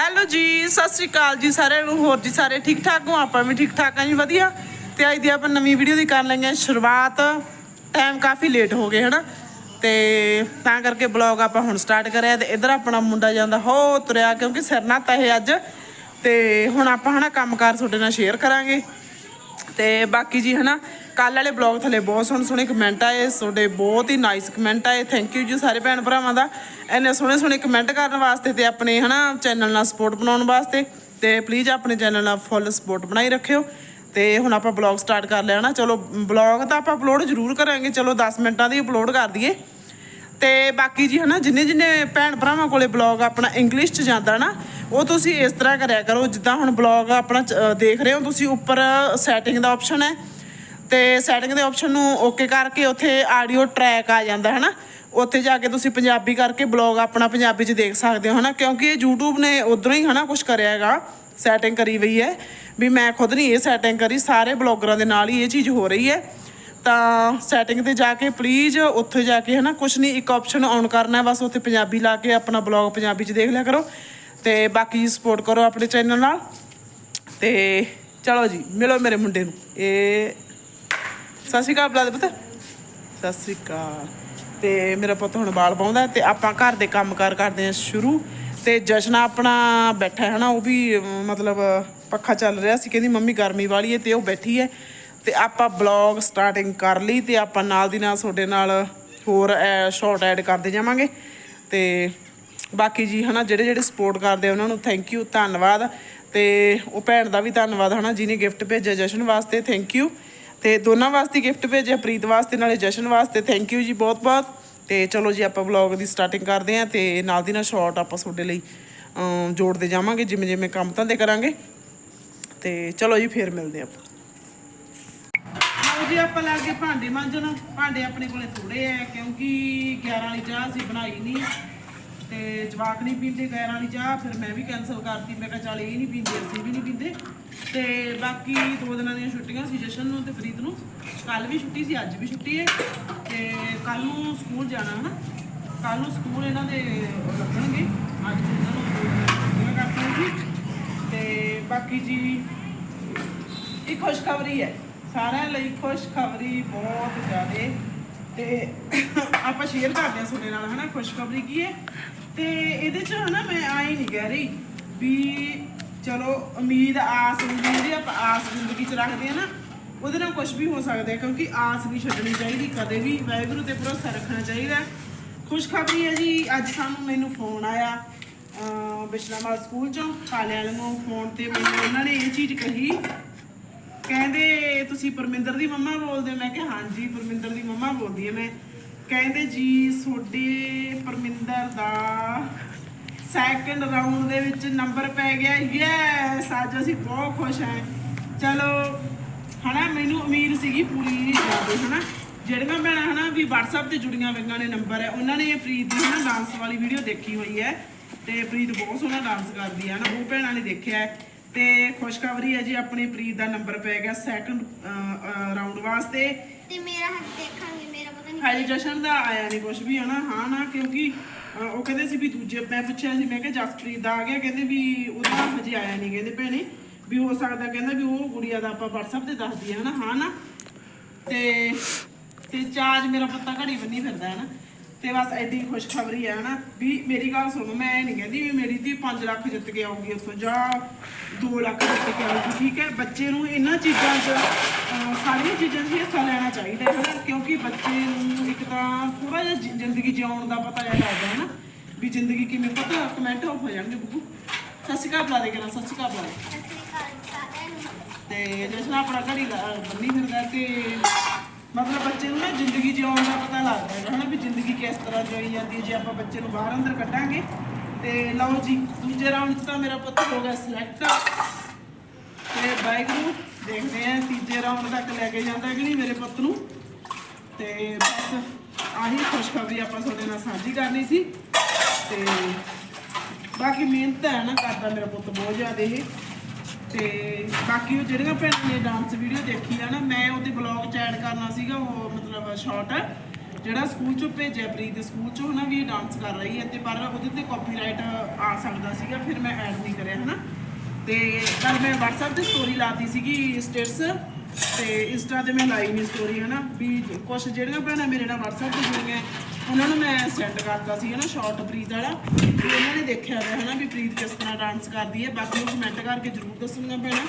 Hello ਜੀ, ਸਤਿ ਸ੍ਰੀ ਅਕਾਲ ਜੀ ਸਾਰਿਆਂ ਨੂੰ, ਹੋਰ ਜੀ ਸਾਰੇ ਠੀਕ ਠਾਕ ਹੋ? ਆਪਾਂ ਵੀ ਠੀਕ ਠਾਕ ਆ ਜੀ, ਵਧੀਆ। ਤੇ ਅੱਜ ਦੀ ਆਪਾਂ ਨਵੀਂ ਵੀਡੀਓ ਦੀ ਕਰ ਲੈਂਗੇ ਸ਼ੁਰੂਆਤ। ਟਾਈਮ ਕਾਫੀ ਲੇਟ ਹੋ ਗਏ, ਹਨਾ? ਤੇ ਤਾਂ ਕਰਕੇ ਬਲੌਗ ਆਪਾਂ ਹੁਣ ਸਟਾਰਟ ਕਰਿਆ ਤੇ ਇਧਰ ਆਪਣਾ ਮੁੰਡਾ ਜਾਂਦਾ, ਹੋ ਤੁਰਿਆ ਕਿਉਂਕਿ ਸਿਰ ਨਾ ਇਹ ਅੱਜ। ਤੇ ਹੁਣ ਆਪਾਂ, ਹਨਾ, ਕੰਮਕਾਰ ਤੁਹਾਡੇ ਨਾਲ ਸ਼ੇਅਰ ਕਰਾਂਗੇ। ਤੇ ਬਾਕੀ ਜੀ, ਹਨਾ ਕੱਲ ਵਾਲੇ ਬਲੌਗ ਥੱਲੇ ਬਹੁਤ ਸੋਹਣੇ ਸੋਹਣੇ ਕਮੈਂਟ ਆਏ, ਤੁਹਾਡੇ ਬਹੁਤ ਹੀ ਨਾਈਸ ਕਮੈਂਟ ਆਏ। ਥੈਂਕ ਯੂ ਜੀ ਸਾਰੇ ਭੈਣ ਭਰਾਵਾਂ ਦਾ। ਇੰਨੇ ਸੋਹਣੇ ਸੋਹਣੇ ਕਮੈਂਟ ਕਰਨ ਵਾਸਤੇ ਤੇ ਆਪਣੇ ਹਨਾ ਚੈਨਲ ਨਾਲ ਸਪੋਰਟ ਬਣਾਉਣ ਵਾਸਤੇ ਤੇ ਪਲੀਜ਼ ਆਪਣੇ ਚੈਨਲ ਨਾਲ ਫੁੱਲ ਸਪੋਰਟ ਬਣਾਈ ਰੱਖਿਓ। ਤੇ ਹੁਣ ਆਪਾਂ ਬਲੌਗ ਸਟਾਰਟ ਕਰ ਲਿਆ ਨਾ ਚਲੋ ਬਲੌਗ ਤਾਂ ਆਪਾਂ ਅਪਲੋਡ ਜ਼ਰੂਰ ਕਰਾਂਗੇ। ਚਲੋ 10 ਮਿੰਟਾਂ ਦੀ ਅਪਲੋਡ ਕਰ ਦਈਏ। ਤੇ ਬਾਕੀ ਜੀ ਹਨਾ, ਜਿੰਨੇ ਜਿੰਨੇ ਭੈਣ ਭਰਾਵਾਂ ਕੋਲੇ ਬਲੌਗ ਆਪਣਾ ਇੰਗਲਿਸ਼ ਚ ਜਾਂਦਾ ਨਾ, ਉਹ ਤੁਸੀਂ ਇਸ ਤਰ੍ਹਾਂ ਕਰਿਆ ਕਰੋ। ਜਿੱਦਾਂ ਹੁਣ ਬਲੌਗ ਆਪਣਾ ਚ- ਦੇਖ ਰਹੇ ਹੋ ਤੁਸੀਂ, ਉੱਪਰ ਸੈਟਿੰਗ ਦਾ ਆਪਸ਼ਨ ਹੈ। ਤੇ ਸੈਟਿੰਗ ਦੇ ਆਪਸ਼ਨ ਨੂੰ ਓਕੇ ਕਰਕੇ ਉੱਥੇ ਆਡੀਓ ਟਰੈਕ ਆ ਜਾਂਦਾ ਹੈ ਨਾ ਉੱਥੇ ਜਾ ਕੇ ਤੁਸੀਂ ਪੰਜਾਬੀ ਕਰਕੇ ਬਲੌਗ ਆਪਣਾ ਪੰਜਾਬੀ ਚ ਦੇਖ ਸਕਦੇ ਹੋ, ਹਨਾ? ਕਿਉਂਕਿ ਇਹ YouTube ਨੇ ਉਧਰੋਂ ਹੀ, ਹਨਾ ਕੁਝ ਕਰਿਆ ਹੈਗਾ ਸੈਟਿੰਗ ਕਰੀ ਹੋਈ ਹੈ। ਵੀ ਮੈਂ ਖੁਦ ਨਹੀਂ ਇਹ ਸੈਟਿੰਗ ਕਰੀ, ਸਾਰੇ ਬਲੌਗਰਾਂ ਦੇ ਨਾਲ ਹੀ ਇਹ ਚੀਜ਼ ਹੋ ਰਹੀ ਹੈ। ਤਾਂ ਸੈਟਿੰਗ ਤੇ ਜਾ ਕੇ ਪਲੀਜ਼ ਉੱਥੇ ਜਾ ਕੇ, ਹਨਾ ਕੁਝ ਨਹੀਂ, ਇੱਕ ਆਪਸ਼ਨ ਔਨ ਕਰਨਾ ਬਸ ਉੱਥੇ ਪੰਜਾਬੀ ਲਾ ਕੇ ਆਪਣਾ ਬਲੌਗ ਪੰਜਾਬੀ ਚ ਦੇਖ ਲਿਆ ਕਰੋ। ਤੇ ਬਾਕੀ ਸਪੋਰਟ ਕਰੋ ਆਪਣੇ ਚੈਨਲ ਨਾਲ। ਤੇ ਚਲੋ ਜੀ, ਮਿਲੋ ਮੇਰੇ ਮੁੰਡੇ ਨੂੰ। ਇਹ ਸਤਿ ਸ਼੍ਰੀ ਅਕਾਲ ਬੁਲਾ ਦੇ ਪੁੱਤ। ਸਤਿ ਸ਼੍ਰੀ ਅਕਾਲ। ਤੇ ਮੇਰਾ ਪੁੱਤ ਹੁਣ ਬਾਲ ਪਾਉਂਦਾ ਤੇ ਆਪਾਂ ਘਰ ਦੇ ਕੰਮਕਾਰ ਕਰਦੇ ਹਾਂ ਸ਼ੁਰੂ। ਤੇ ਜਸ਼ਨ ਆਪਣਾ ਬੈਠਾ ਹੈ ਨਾ, ਉਹ ਵੀ ਮਤਲਬ ਪੱਖਾ ਚੱਲ ਰਿਹਾ ਸੀ, ਕਹਿੰਦੀ ਮੰਮੀ ਗਰਮੀ ਵਾਲੀ ਹੈ ਤੇ ਉਹ ਬੈਠੀ ਹੈ। ਤੇ ਆਪਾਂ ਬਲੌਗ ਸਟਾਰਟਿੰਗ ਕਰ ਲਈ ਤੇ ਆਪਾਂ ਨਾਲ ਦੀ ਨਾਲ ਤੁਹਾਡੇ ਨਾਲ ਹੋਰ ਸ਼ਾਰਟ ਐਡ ਕਰਦੇ ਜਾਵਾਂਗੇ। ਤੇ ਬਾਕੀ ਜੀ ਹਨਾ, ਜਿਹੜੇ ਜਿਹੜੇ ਸਪੋਰਟ ਕਰਦੇ ਆ, ਉਹਨਾਂ ਨੂੰ ਥੈਂਕ ਯੂ ਧੰਨਵਾਦ। ਤੇ ਉਹ ਭੈਣ ਦਾ ਵੀ ਧੰਨਵਾਦ ਹਨਾ, ਜਿਹਨੇ ਗਿਫਟ ਭੇਜਿਆ ਜਸ਼ਨ ਵਾਸਤੇ ਥੈਂਕ ਯੂ ਤੇ ਦੋਨਾਂ ਵਾਸਤੇ ਗਿਫਟ ਭੇਜਿਆ, ਪ੍ਰੀਤ ਵਾਸਤੇ, ਨਾਲੇ ਜਸ਼ਨ ਵਾਸਤੇ। ਥੈਂਕ ਯੂ ਜੀ ਬਹੁਤ ਬਹੁਤ। ਤੇ ਚਲੋ ਜੀ, ਆਪਾਂ ਵਲੌਗ ਦੀ ਸਟਾਰਟਿੰਗ ਕਰਦੇ ਹਾਂ ਤੇ ਨਾਲ ਦੀ ਨਾਲ ਸ਼ਾਰਟ ਆਪਾਂ ਤੁਹਾਡੇ ਲਈ ਜੋੜਦੇ ਜਾਵਾਂਗੇ, ਜਿਵੇਂ ਜਿਵੇਂ ਕੰਮ ਧੰਦੇ ਕਰਾਂਗੇ। ਤੇ ਚਲੋ ਜੀ, ਫੇਰ ਮਿਲਦੇ ਆਪਾਂ। ਜੀ, ਆਪਾਂ ਲੱਗ ਗਏ ਭਾਂਡੇ ਮਾਂਜਣ। ਭਾਂਡੇ ਆਪਣੇ ਕੋਲੇ ਥੋੜੇ ਆ, ਕਿਉਂਕਿ 11 ਵਾਲੀ ਚਾਹ ਅਸੀਂ ਬਣਾਈ ਨਹੀਂ ਤੇ ਜਵਾਕ ਨਹੀਂ ਪੀਂਦੇ 11 ਵਾਲੀ ਚਾਹ, ਫਿਰ ਮੈਂ ਵੀ ਕੈਨਸਲ ਕਰਤੀ। ਮੈਂ ਕਿਹਾ ਚੱਲ ਇਹ ਨਹੀਂ ਪੀਂਦੇ, ਅਸੀਂ ਵੀ ਨਹੀਂ ਪੀਂਦੇ। ਤੇ ਬਾਕੀ ਦੋ ਦਿਨਾਂ ਦੀਆਂ ਛੁੱਟੀਆਂ ਸੀ ਜਸ਼ਨ ਨੂੰ ਤੇ ਫਰੀਦ ਨੂੰ। ਕੱਲ ਵੀ ਛੁੱਟੀ ਸੀ, ਅੱਜ ਵੀ ਛੁੱਟੀ ਹੈ। ਤੇ ਕੱਲ ਨੂੰ ਸਕੂਲ ਜਾਣਾ ਹਨਾ। ਕੱਲ ਨੂੰ ਸਕੂਲ ਇਹਨਾਂ ਦੇ ਲੱਗਣਗੇ। ਅੱਜ ਇਹਨਾਂ ਨੂੰ ਛੁੱਟੀਆਂ ਕਰਤੀਆਂ ਸੀ। ਤੇ ਬਾਕੀ ਜੀ, ਇਹ ਖੁਸ਼ਖਬਰੀ ਹੈ। ਸਾਰਿਆਂ ਲਈ ਖੁਸ਼ਖਬਰੀ ਬਹੁਤ ਜ਼ਿਆਦਾ। ਤੇ ਆਪਾਂ ਸ਼ੇਅਰ ਕਰਦੇ ਹਾਂ ਤੁਹਾਡੇ ਨਾਲ ਹਨਾ, ਖੁਸ਼ਖਬਰੀ ਕੀ ਹੈ। ਤੇ ਇਹਦੇ ਚ ਹਨਾ ਮੈਂ ਆਈ ਨਹੀਂ ਕਹਿ ਰਹੀ ਵੀ ਚਲੋ, ਉਮੀਦ ਆਸ ਹੁੰਦੀ ਜਿਹੜੀ ਆਪਾਂ ਆਸ ਜ਼ਿੰਦਗੀ ਚ ਰੱਖਦੇ ਆ ਨਾ ਉਹਦੇ ਨਾਲ ਕੁਝ ਵੀ ਹੋ ਸਕਦਾ ਕਿਉਂਕਿ ਆਸ ਨਹੀਂ ਛੱਡਣੀ ਚਾਹੀਦੀ, ਕਦੇ ਵੀ ਵਾਹਿਗੁਰੂ ਤੇ ਭਰੋਸਾ ਰੱਖਣਾ ਚਾਹੀਦਾ ਹੈ। ਖੁਸ਼ਖਬਰੀ ਹੈ ਜੀ, ਅੱਜ ਸਾਨੂੰ ਮੈਨੂੰ ਫੋਨ ਆਇਆ, ਅਹ ਸਕੂਲ ਚੋਂ, ਕਾਲੇ ਵਾਲੇ ਨੂੰ ਫੋਨ ਤੇ ਮੈਨੂੰ ਉਹਨਾਂ ਨੇ ਇਹ ਚੀਜ਼ ਕਹੀ ਕਹਿੰਦੇ, ਤੁਸੀਂ ਪਰਮਿੰਦਰ ਦੀ ਮੰਮਾ ਬੋਲਦੇ ਹੋ? ਮੈਂ ਕਿਹਾ, ਹਾਂਜੀ, ਪਰਮਿੰਦਰ ਦੀ ਮੰਮਾ ਬੋਲਦੀ ਹਾਂ ਮੈਂ ਕਹਿੰਦੇ, ਜੀ, ਤੁਹਾਡੇ ਪਰਮਿੰਦਰ ਦਾ ਸੈਕੰਡ ਰਾਉਂਡ ਦੇ ਵਿੱਚ ਨੰਬਰ ਪੈ ਗਿਆ। ਯੈਸ ਅੱਜ ਅਸੀਂ ਬਹੁਤ ਖੁਸ਼ ਹਾਂ। ਚਲੋ, ਹਨਾ, ਮੈਨੂੰ ਉਮੀਦ ਸੀਗੀ ਪੂਰੀ ਜਾਦੇ ਹਨਾ? ਜਿਹੜੀਆਂ ਭੈਣਾਂ, ਹਨਾ, ਵੀ WhatsApp ਤੇ ਜੁੜੀਆਂ ਹੋਈਆਂ ਨੇ ਨੰਬਰ ਹੈ ਉਹਨਾਂ ਨੇ ਪ੍ਰੀਤ ਦੀ, ਹਨਾ ਡਾਂਸ ਵਾਲੀ ਵੀਡੀਓ ਦੇਖੀ ਹੋਈ ਹੈ। ਤੇ ਪ੍ਰੀਤ ਬਹੁਤ ਸੋਹਣਾ ਡਾਂਸ ਕਰਦੀ ਹੈ ਨਾ ਉਹ ਭੈਣਾਂ ਨੇ ਦੇਖਿਆ ਤੇ ਖੁਸ਼ਖਬਰੀ ਹੈ ਜੀ, ਆਪਣੀ ਪ੍ਰੀਤ ਦਾ ਨੰਬਰ ਪੈ ਗਿਆ ਸੈਕੰਡ ਰਾਉਂਡ ਵਾਸਤੇ। ਤੇ ਮੇਰਾ ਹੱਥ ਦੇਖਾਂਗੇ ਮੇਰਾ ਜਸ਼ਨ ਦਾ ਆਇਆ ਨਹੀਂ ਕੁਝ ਵੀ ਹਨਾ? ਹਾਂ ਨਾ ਕਿਉਂਕਿ ਅਹ, ਉਹ ਕਹਿੰਦੇ ਸੀ ਵੀ ਦੂਜੇ ਮੈਂ ਪੁੱਛਿਆ ਸੀ ਮੈਂ ਕਿਹਾ ਜਸਪ੍ਰੀਤ ਦਾ ਆ ਗਿਆ ਕਹਿੰਦੇ ਵੀ ਉਹਦਾ ਹਜੇ ਆਇਆ ਨਹੀਂ ਕਹਿੰਦੇ ਭੈਣੇ ਵੀ ਹੋ ਸਕਦਾ ਕਹਿੰਦਾ ਵੀ ਉਹ ਗੁੜੀਆ ਦਾ ਆਪਾਂ WhatsApp ਤੇ ਦੱਸ ਦਈਏ ਹਨਾ? ਹਾਂ ਨਾ? ਤੇ ਤੇ ਚਾਰਜ ਮੇਰਾ ਪੱਤਾ ਘੜੀ ਬੰਨੀ ਫਿਰਦਾ ਹੈ ਨਾ ਤੇ ਬਸ ਐਡੀ ਖੁਸ਼ਖਬਰੀ ਹੈ ਨਾ ਵੀ ਮੇਰੀ ਗੱਲ ਸੁਣੋ ਮੈਂ ਇਹ ਨਹੀਂ ਕਹਿੰਦੀ ਵੀ ਮੇਰੀ ਧੀ 5 ਲੱਖ ਜਿੱਤ ਕੇ ਆਊਗੀ ਉੱਥੋਂ ਜਾਂ 2 ਲੱਖ ਜਿੱਤ ਕੇ ਆਊਗੀ ਠੀਕ ਹੈ? ਬੱਚੇ ਨੂੰ ਇਹਨਾਂ ਚੀਜ਼ਾਂ 'ਚ ਸਾਰੀਆਂ ਚੀਜ਼ਾਂ 'ਚ ਹਿੱਸਾ ਲੈਣਾ ਚਾਹੀਦਾ ਹੈ ਕਿਉਂਕਿ ਬੱਚੇ ਨੂੰ ਇੱਕ ਤਾਂ ਥੋੜਾ ਜਿਹਾ ਜ਼ਿੰਦਗੀ ਜਿਉਣ ਦਾ ਪਤਾ ਜਿਹਾ ਲੱਗਦਾ ਹੈ ਨਾ ਵੀ ਜ਼ਿੰਦਗੀ ਕਿਵੇਂ ਪਤਾ ਕਮੈਂਟ ਆਫ ਹੋ ਜਾਣਗੇ ਬੁੱਬੂ। ਸਤਿ ਸ਼੍ਰੀ ਅਕਾਲ ਬੁਲਾ ਦੇ ਕਰਾਂ ਸਤਿ ਸ਼੍ਰੀ ਅਕਾਲ ਬੁਲਾ ਤੇ ਜਿਸਨਾ ਆਪਣਾ ਘੜੀ ਬੰਨੀ ਫਿਰਦਾ ਤੇ ਮਤਲਬ ਬੱਚੇ ਨੂੰ ਨਾ ਜ਼ਿੰਦਗੀ ਜਿਉਣ ਦਾ ਪਤਾ ਲੱਗਦਾ ਹੈ ਕਿਸ ਤਰ੍ਹਾਂ ਜਿਉਈ ਜਾਂਦੀ ਹੈ ਜੇ ਆਪਾਂ ਬੱਚੇ ਨੂੰ ਬਾਹਰ ਅੰਦਰ ਕੱਢਾਂਗੇ। ਤੇ ਲਓ ਜੀ, ਦੂਜੇ ਰਾਉਂਡ 'ਚ ਤਾਂ ਮੇਰਾ ਪੁੱਤ ਹੋ ਗਿਆ ਸਿਲੈਕਟ ਤੇ ਬਾਈਕ ਨੂੰ ਦੇਖਦੇ ਆ ਤੀਜੇ ਰਾਉਂਡ ਤੱਕ ਲੈ ਕੇ ਜਾਂਦਾ ਕਿ ਨਹੀਂ ਮੇਰੇ ਪੁੱਤ ਨੂੰ। ਤੇ ਬਸ ਆਹੀ ਖੁਸ਼ਖਬਰੀ ਆਪਾਂ ਤੁਹਾਡੇ ਨਾਲ ਸਾਂਝੀ ਕਰਨੀ ਸੀ। ਤੇ ਬਾਕੀ ਮਿਹਨਤ ਹੈ ਨਾ ਕਰਦਾ ਮੇਰਾ ਪੁੱਤ ਬਹੁਤ ਜ਼ਿਆਦਾ ਇਹ। ਤੇ ਬਾਕੀ ਉਹ ਜਿਹੜੀਆਂ ਭੈਣਾਂ ਨੇ ਡਾਂਸ ਵੀਡੀਓ ਦੇਖੀ ਆ ਨਾ, ਮੈਂ ਉਹਦੇ ਬਲੌਗ ਚ ਐਡ ਕਰਨਾ ਸੀਗਾ, ਉਹ ਮਤਲਬ ਸ਼ਾਰਟ ਜਿਹੜਾ ਸਕੂਲ ਚੋਂ ਭੇਜਿਆ ਪ੍ਰੀਤ ਦੇ ਸਕੂਲ ਚੋਂ ਹਨਾ ਵੀ ਇਹ ਡਾਂਸ ਕਰ ਰਹੀ ਹੈ ਤੇ ਪਰ ਉਹਦੇ ਤੇ ਕਾਪੀਰਾਈਟ ਆ ਸਕਦਾ ਸੀਗਾ, ਫਿਰ ਮੈਂ ਐਡ ਨਹੀਂ ਕਰਿਆ ਹਨਾ। ਤੇ ਕੱਲ ਮੈਂ WhatsApp ਤੇ ਸਟੋਰੀ ਲਾਤੀ ਸੀਗੀ ਸਟੇਟਸ ਤੇ ਇੰਸਟਾ ਤੇ ਮੈਂ ਲਾਈ ਨਹੀਂ ਸਟੋਰੀ ਹਨਾ, ਵੀ ਕੁਝ ਜਿਹੜੀਆਂ ਭੈਣਾਂ ਮੇਰੇ ਨਾਲ WhatsApp ਤੇ ਜੁੜੀਆਂ, ਉਹਨਾਂ ਨੂੰ ਮੈਂ ਸੈਂਡ ਕਰਤਾ ਸੀ ਹਨਾ ਸ਼ਾਰਟ ਪ੍ਰੀਤ ਵਾਲਾ, ਵੀ ਉਹਨਾਂ ਨੇ ਦੇਖਿਆ ਹੋਇਆ ਹਨਾ ਵੀ ਪ੍ਰੀਤ ਕਿਸ ਤਰ੍ਹਾਂ ਡਾਂਸ ਕਰਦੀ ਹੈ, ਬਾਕੀ ਉਹ ਕਮੈਂਟ ਕਰਕੇ ਜ਼ਰੂਰ ਦੱਸਣੀਆਂ ਭੈਣਾਂ।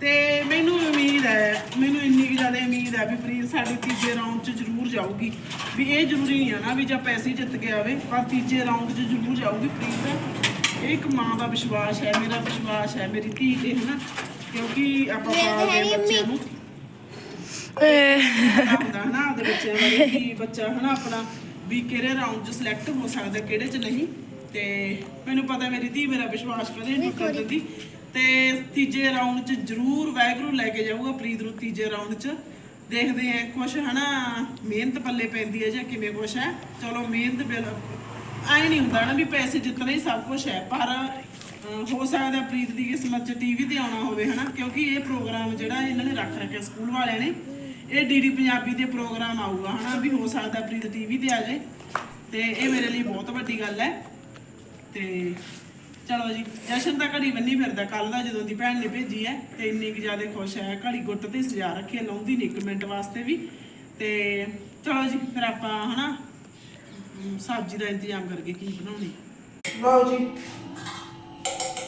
ਤੇ ਮੈਨੂੰ ਉਮੀਦ ਹੈ ਮੈਨੂੰ ਇੰਨੀ ਕੁ ਜ਼ਿਆਦਾ ਉਮੀਦ ਹੈ ਵੀ ਪ੍ਰੀਤ ਸਾਡੀ ਤੀਜੇ ਰਾਊਂਡ 'ਚ ਜ਼ਰੂਰ ਜਾਊਗੀ। ਵੀ ਇਹ ਜ਼ਰੂਰੀ ਨਹੀਂ ਹੈ ਨਾ ਵੀ ਜਾਂ ਪੈਸੇ ਜਿੱਤ ਕੇ ਆਵੇ ਪਰ ਤੀਜੇ ਰਾਊਂਡ 'ਚ ਜ਼ਰੂਰ ਜਾਊਗੀ ਪ੍ਰੀਤ। ਇਹ ਇੱਕ ਮਾਂ ਦਾ ਵਿਸ਼ਵਾਸ ਹੈ ਮੇਰਾ ਵਿਸ਼ਵਾਸ ਹੈ ਮੇਰੀ ਧੀ ਤੇ ਹਨਾ? ਕਿਉਂਕਿ ਆਪਾਂ ਪਾਲਦੇ ਹਾਂ ਬੱਚਿਆਂ ਨੂੰ। ਹੁੰਦਾ ਹਨਾ ਆਪਦੇ ਬੱਚਿਆਂ ਬਾਰੇ ਕਿ ਬੱਚਾ ਹਨਾ ਆਪਣਾ। ਵੀ ਕਿਹੜੇ ਰਾਊਂਡ 'ਚ ਸਿਲੈਕਟ ਹੋ ਸਕਦਾ ਕਿਹੜੇ 'ਚ ਨਹੀਂ। ਤੇ ਮੈਨੂੰ ਪਤਾ ਮੇਰੀ ਧੀ ਮੇਰਾ ਵਿਸ਼ਵਾਸ ਕਦੇ ਨਹੀਂ ਦਿੰਦੀ ਤੇ ਤੀਜੇ ਰਾਊਂਡ 'ਚ ਜ਼ਰੂਰ ਵੈਗਰੂ ਲੈ ਕੇ ਜਾਊਗਾ ਪ੍ਰੀਤ ਨੂੰ ਤੀਜੇ ਰਾਊਂਡ 'ਚ। ਦੇਖਦੇ ਆ ਕੁਛ, ਹਨਾ, ਮਿਹਨਤ ਪੱਲੇ ਪੈਂਦੀ ਹੈ ਜਾਂ ਕਿਵੇਂ ਕੁਛ ਹੈ। ਚਲੋ, ਮਿਹਨਤ ਬਿਲ ਆਏ ਨਹੀਂ ਹੁੰਦਾ ਨਾ ਵੀ ਪੈਸੇ ਜਿੱਤਣਾ ਹੀ ਸਭ ਕੁਝ ਹੈ, ਪਰ ਹੋ ਸਕਦਾ ਪ੍ਰੀਤ ਦੀ ਕਿਸਮਤ 'ਚ ਟੀਵੀ ਤੇ ਆਉਣਾ ਹੋਵੇ, ਹਨਾ, ਕਿਉਂਕਿ ਇਹ ਪ੍ਰੋਗਰਾਮ ਜਿਹੜਾ ਇਹਨਾਂ ਨੇ ਰੱਖ ਰੱਖਿਆ ਸਕੂਲ ਵਾਲਿਆਂ ਨੇ, ਇਹ ਡੀਡੀ ਪੰਜਾਬੀ ਦੇ ਪ੍ਰੋਗਰਾਮ ਆਊਗਾ, ਹਨਾ, ਵੀ ਹੋ ਸਕਦਾ ਪ੍ਰੀਤ ਟੀਵੀ ਤੇ ਆ ਜਾਏ। ਤੇ ਇਹ ਮੇਰੇ ਲਈ ਬਹੁਤ ਵੱਡੀ ਗੱਲ ਹੈ। ਤੇ ਚਲੋ ਜੀ, ਜਸ਼ਨ ਤਾਂ ਘੜੀ ਬੰਨੀ ਫਿਰਦਾ ਕੱਲ ਦਾ ਜਦੋਂ ਦੀ ਭੈਣ ਨੇ ਭੇਜੀ ਹੈ, ਤੇ ਇੰਨੀ ਕੁ ਜ਼ਿਆਦਾ ਖੁਸ਼ ਹੈ, ਘੜੀ ਗੁੱਟ ਤੇ ਸਜਾ ਰੱਖੀ ਹੈ, ਲਾਉਂਦੀ ਨਹੀਂ ਇੱਕ ਮਿੰਟ ਵਾਸਤੇ ਵੀ। ਤੇ ਚਲੋ ਜੀ, ਫਿਰ ਆਪਾਂ ਹਨਾ ਸਬਜ਼ੀ ਦਾ ਇੰਤਜ਼ਾਮ ਕਰਕੇ ਕੀ ਬਣਾਉਣੀ। ਲਓ ਜੀ,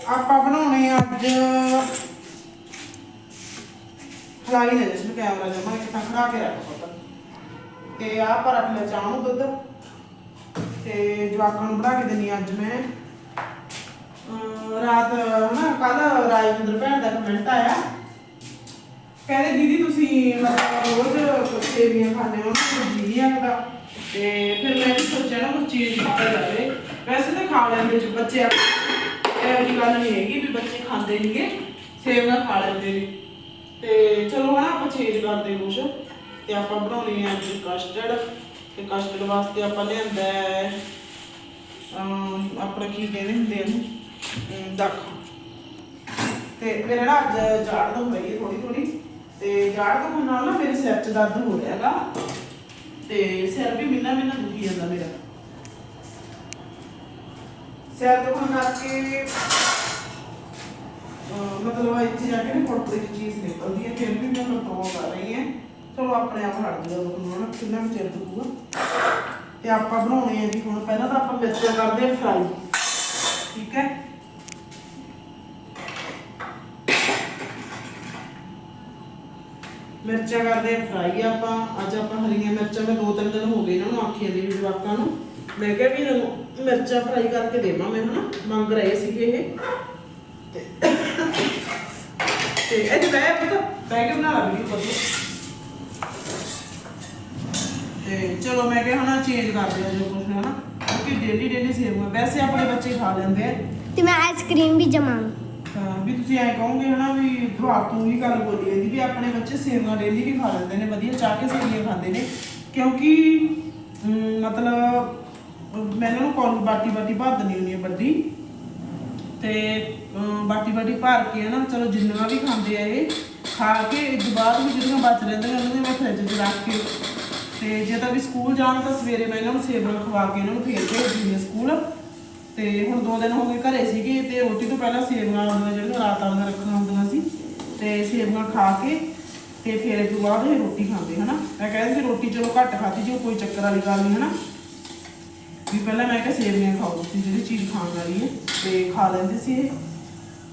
ਆਪਾਂ ਬਣਾਉਣੇ ਅੱਜ ਫਲਾਈ ਨੇ ਜਿਸ ਨੂੰ ਕੈਮਰਾ ਜਮਾ ਇੱਕ ਤਾਂ ਕੇ ਰੱਖ ਪੁੱਤ। ਤੇ ਆਹ ਪਰ ਰੱਖ ਚਾਹ ਨੂੰ ਦੁੱਧ। ਤੇ ਜਵਾਕਾਂ ਨੂੰ ਬਣਾ ਕੇ ਦੇਣੀ ਅੱਜ ਮੈਂ। ਰਾਤ ਨਾ ਕੱਲ ਰਾਜਵਿੰਦਰ ਭੈਣ ਦਾ ਕਮੈਂਟ ਆਇਆ। ਕਹਿੰਦੇ, ਦੀਦੀ, ਤੁਸੀਂ ਮਤਲਬ ਰੋਜ਼ ਸੇਵੀਆਂ ਖਾਂਦੇ ਹੋ ਜੀ ਨਹੀਂ ਤੇ ਫਿਰ ਮੈਂ ਵੀ ਸੋਚਿਆ ਨਾ ਕੁਝ ਚੀਜ਼ ਕੀਤਾ ਜਾਵੇ। ਵੈਸੇ ਤਾਂ ਖਾ ਲੈਂਦੇ ਜੀ ਬੱਚੇ ਇਹ ਜੀ ਗੱਲ ਨਹੀਂ ਹੈਗੀ ਵੀ ਬੱਚੇ ਖਾਂਦੇ ਨਹੀਂਗੇ ਸੇਵੀਆਂ ਖਾ ਲੈਂਦੇ ਨੇ। ਤੇ ਚਲੋ, ਹਨਾ, ਆਪਾਂ ਚੇਂਜ ਕਰਦੇ ਕੁਛ ਤੇ ਆਪਾਂ ਬਣਾਉਣੀ ਹੈ ਅੱਜ ਕਸਟਰਡ ਤੇ ਕਸਟਰਡ ਵਾਸਤੇ ਆਪਾਂ ਲਿਆਂਦਾ ਹੈ, ਅਮ, ਆਪਣਾ ਕੀ ਕਹਿੰਦੇ ਹੁੰਦੇ ਆ ਦਾਖਾ ਤੇ ਮੇਰੇ ਨਾ ਅੱਜ ਜਾੜ ਤੋਂ ਹੋਈ ਥੋੜੀ ਥੋੜੀ ਤੇ ਜਾੜ ਤੋਂ ਨਾਲ ਨਾ ਮੇਰੇ ਸਿਰ 'ਚ ਦਰਦ ਹੋ ਰਿਹਾ ਹੈਗਾ। ਤੇ ਸਿਰ ਵੀ ਮਿੰਨਾ ਮਿੰਨਾ ਦੁਖੀ ਜਾਂਦਾ ਮੇਰਾ। ਸਿਰ ਦੁਖਣ ਕਰਕੇ ਮਤਲਬ ਇੱਥੇ ਜਾ ਕੇ ਨਾ ਕੋਟਰੀ ਦੀ ਚੀਜ਼ ਨਿਕਲਦੀ ਹੈ ਫਿਰ ਵੀ ਮੈਂ ਕੰਟਰੋਲ ਕਰ ਰਹੀ ਹਾਂ ਚਲੋ ਆਪਣੇ ਆਪ ਹਟ ਜਾਊਗਾ ਦੁਖਣਾ ਕਿੰਨਾ ਕੁ ਚਿਰ ਦੁਖੂਗਾ ਤੇ ਆਪਾਂ ਬਣਾਉਣੇ ਆ ਜੀ, ਹੁਣ ਪਹਿਲਾਂ ਤਾਂ ਆਪਾਂ ਮਿਰਚਾਂ ਕਰਦੇ ਆ ਫਰਾਈ ਠੀਕ ਹੈ? ਮਿਰਚਾਂ ਕਰਦੇ ਫਰਾਈ ਆਪਾਂ। ਅੱਜ ਆਪਾਂ ਹਰੀਆਂ ਮਿਰਚਾਂ, ਮੈਂ ਦੋ ਤਿੰਨ ਦਿਨ ਹੋ ਗਏ ਇਹਨਾਂ ਨੂੰ ਆਖੀਆਂ ਦੇ ਜਵਾਕਾਂ ਨੂੰ। ਮੈਂ ਕਿਹਾ ਵੀ ਇਹਨਾਂ ਮਿਰਚਾਂ ਫਰਾਈ ਕਰਕੇ ਦੇਵਾਂ ਮੈਂ ਹਨਾ, ਮੰਗ ਰਹੇ ਸੀਗੇ ਇਹ। ਤੇ ਇਹ ਤੇ ਬੈ ਪਤਾ ਬੈ ਬਣਾ ਲਾ ਵੀਡੀਓ ਵਧੀਆ ਤੇ। ਚਲੋ ਮੈਂ ਕਿਹਾ ਹਨਾ ਚੇਂਜ ਕਰਦੇ ਆ ਜੋ ਕੁਝ ਹਨਾ। ਕਿਉਂਕਿ ਡੇਲੀ ਡੇਲੀ ਸੇਮ ਵੈਸੇ ਆਪਣੇ ਬੱਚੇ ਖਾ ਲੈਂਦੇ ਆ। ਤੇ ਮੈਂ ਆਈਸਕ੍ਰੀਮ ਵੀ ਜਮਾਂ। ਵੀ ਤੁਸੀਂ ਐਂ ਕਹੋਗੇ ਹਨਾ ਵੀ ਦੁਆਰ ਤੋਂ ਹੀ ਗੱਲ ਬੋਲੀ ਜਾਂਦੀ ਵੀ ਆਪਣੇ ਬੱਚੇ ਸੇਵੀਆਂ ਡੇਲੀ ਵੀ ਖਾ ਲੈਂਦੇ ਨੇ ਵਧੀਆ ਚਾਹ ਕੇ ਸੇਵੀਆਂ ਖਾਂਦੇ ਨੇ। ਕਿਉਂਕਿ ਅਮ, ਮਤਲਬ ਮੈਂ ਇਹਨਾਂ ਨੂੰ ਕੋਲ ਬਾਟੀ ਬਾਟੀ ਭਰ ਦਿੰਦੀ ਹੁੰਦੀ ਹਾਂ ਵੱਡੀ। ਤੇ ਅਮ, ਬਾਟੀ ਬਾਟੀ ਭਰ ਕੇ ਹਨਾ ਚਲੋ ਜਿੰਨਾ ਵੀ ਖਾਂਦੇ ਆ ਇਹ ਖਾ ਕੇ ਇਸ ਤੋਂ ਬਾਅਦ ਵੀ ਜਿਹੜੀਆਂ ਬਚ ਰਹਿੰਦੀਆਂ ਉਹਨਾਂ ਨੂੰ ਮੈਂ ਫ੍ਰਿਜ 'ਚ ਰੱਖ ਕੇ। ਤੇ ਜੇ ਤਾਂ ਵੀ ਸਕੂਲ ਜਾਣ ਤਾਂ ਸਵੇਰੇ ਮੈਂ ਇਹਨਾਂ ਨੂੰ ਸੇਵੀਆਂ ਖਵਾ ਕੇ ਇਹਨਾਂ ਨੂੰ ਫੇਰ ਭੇਜਦੀ ਹਾਂ ਸਕੂਲ। ਤੇ ਹੁਣ ਦੋ ਦਿਨ ਹੋ ਗਏ ਘਰੇ ਸੀਗੇ ਤੇ ਰੋਟੀ ਤੋਂ ਪਹਿਲਾਂ ਸੇਵੀਆਂ ਆਉਂਦੀਆਂ ਜਿਹੜੀਆਂ ਰਾਤ ਵਾਲੀਆਂ ਰੱਖੀਆਂ ਹੁੰਦੀਆਂ ਸੀ ਤੇ ਸੇਵੀਆਂ ਖਾ ਕੇ ਤੇ ਫਿਰ ਇਸ ਤੋਂ ਬਾਅਦ ਇਹ ਰੋਟੀ ਖਾਂਦੇ, ਹਨਾ? ਮੈਂ ਕਹਿੰਦੀ ਸੀ ਰੋਟੀ ਚਲੋ ਘੱਟ ਖਾਤੀ ਜੀ ਕੋਈ ਚੱਕਰ ਵਾਲੀ ਗੱਲ ਨਹੀਂ, ਹਨਾ? ਵੀ ਪਹਿਲਾਂ ਮੈਂ ਕਿਹਾ ਸੇਵੀਆਂ ਖਾਓ ਤੁਸੀਂ, ਜਿਹੜੀ ਚੀਜ਼ ਖਾਣ ਵਾਲੀ ਹੈ, ਤੇ ਖਾ ਲੈਂਦੇ ਸੀ ਇਹ।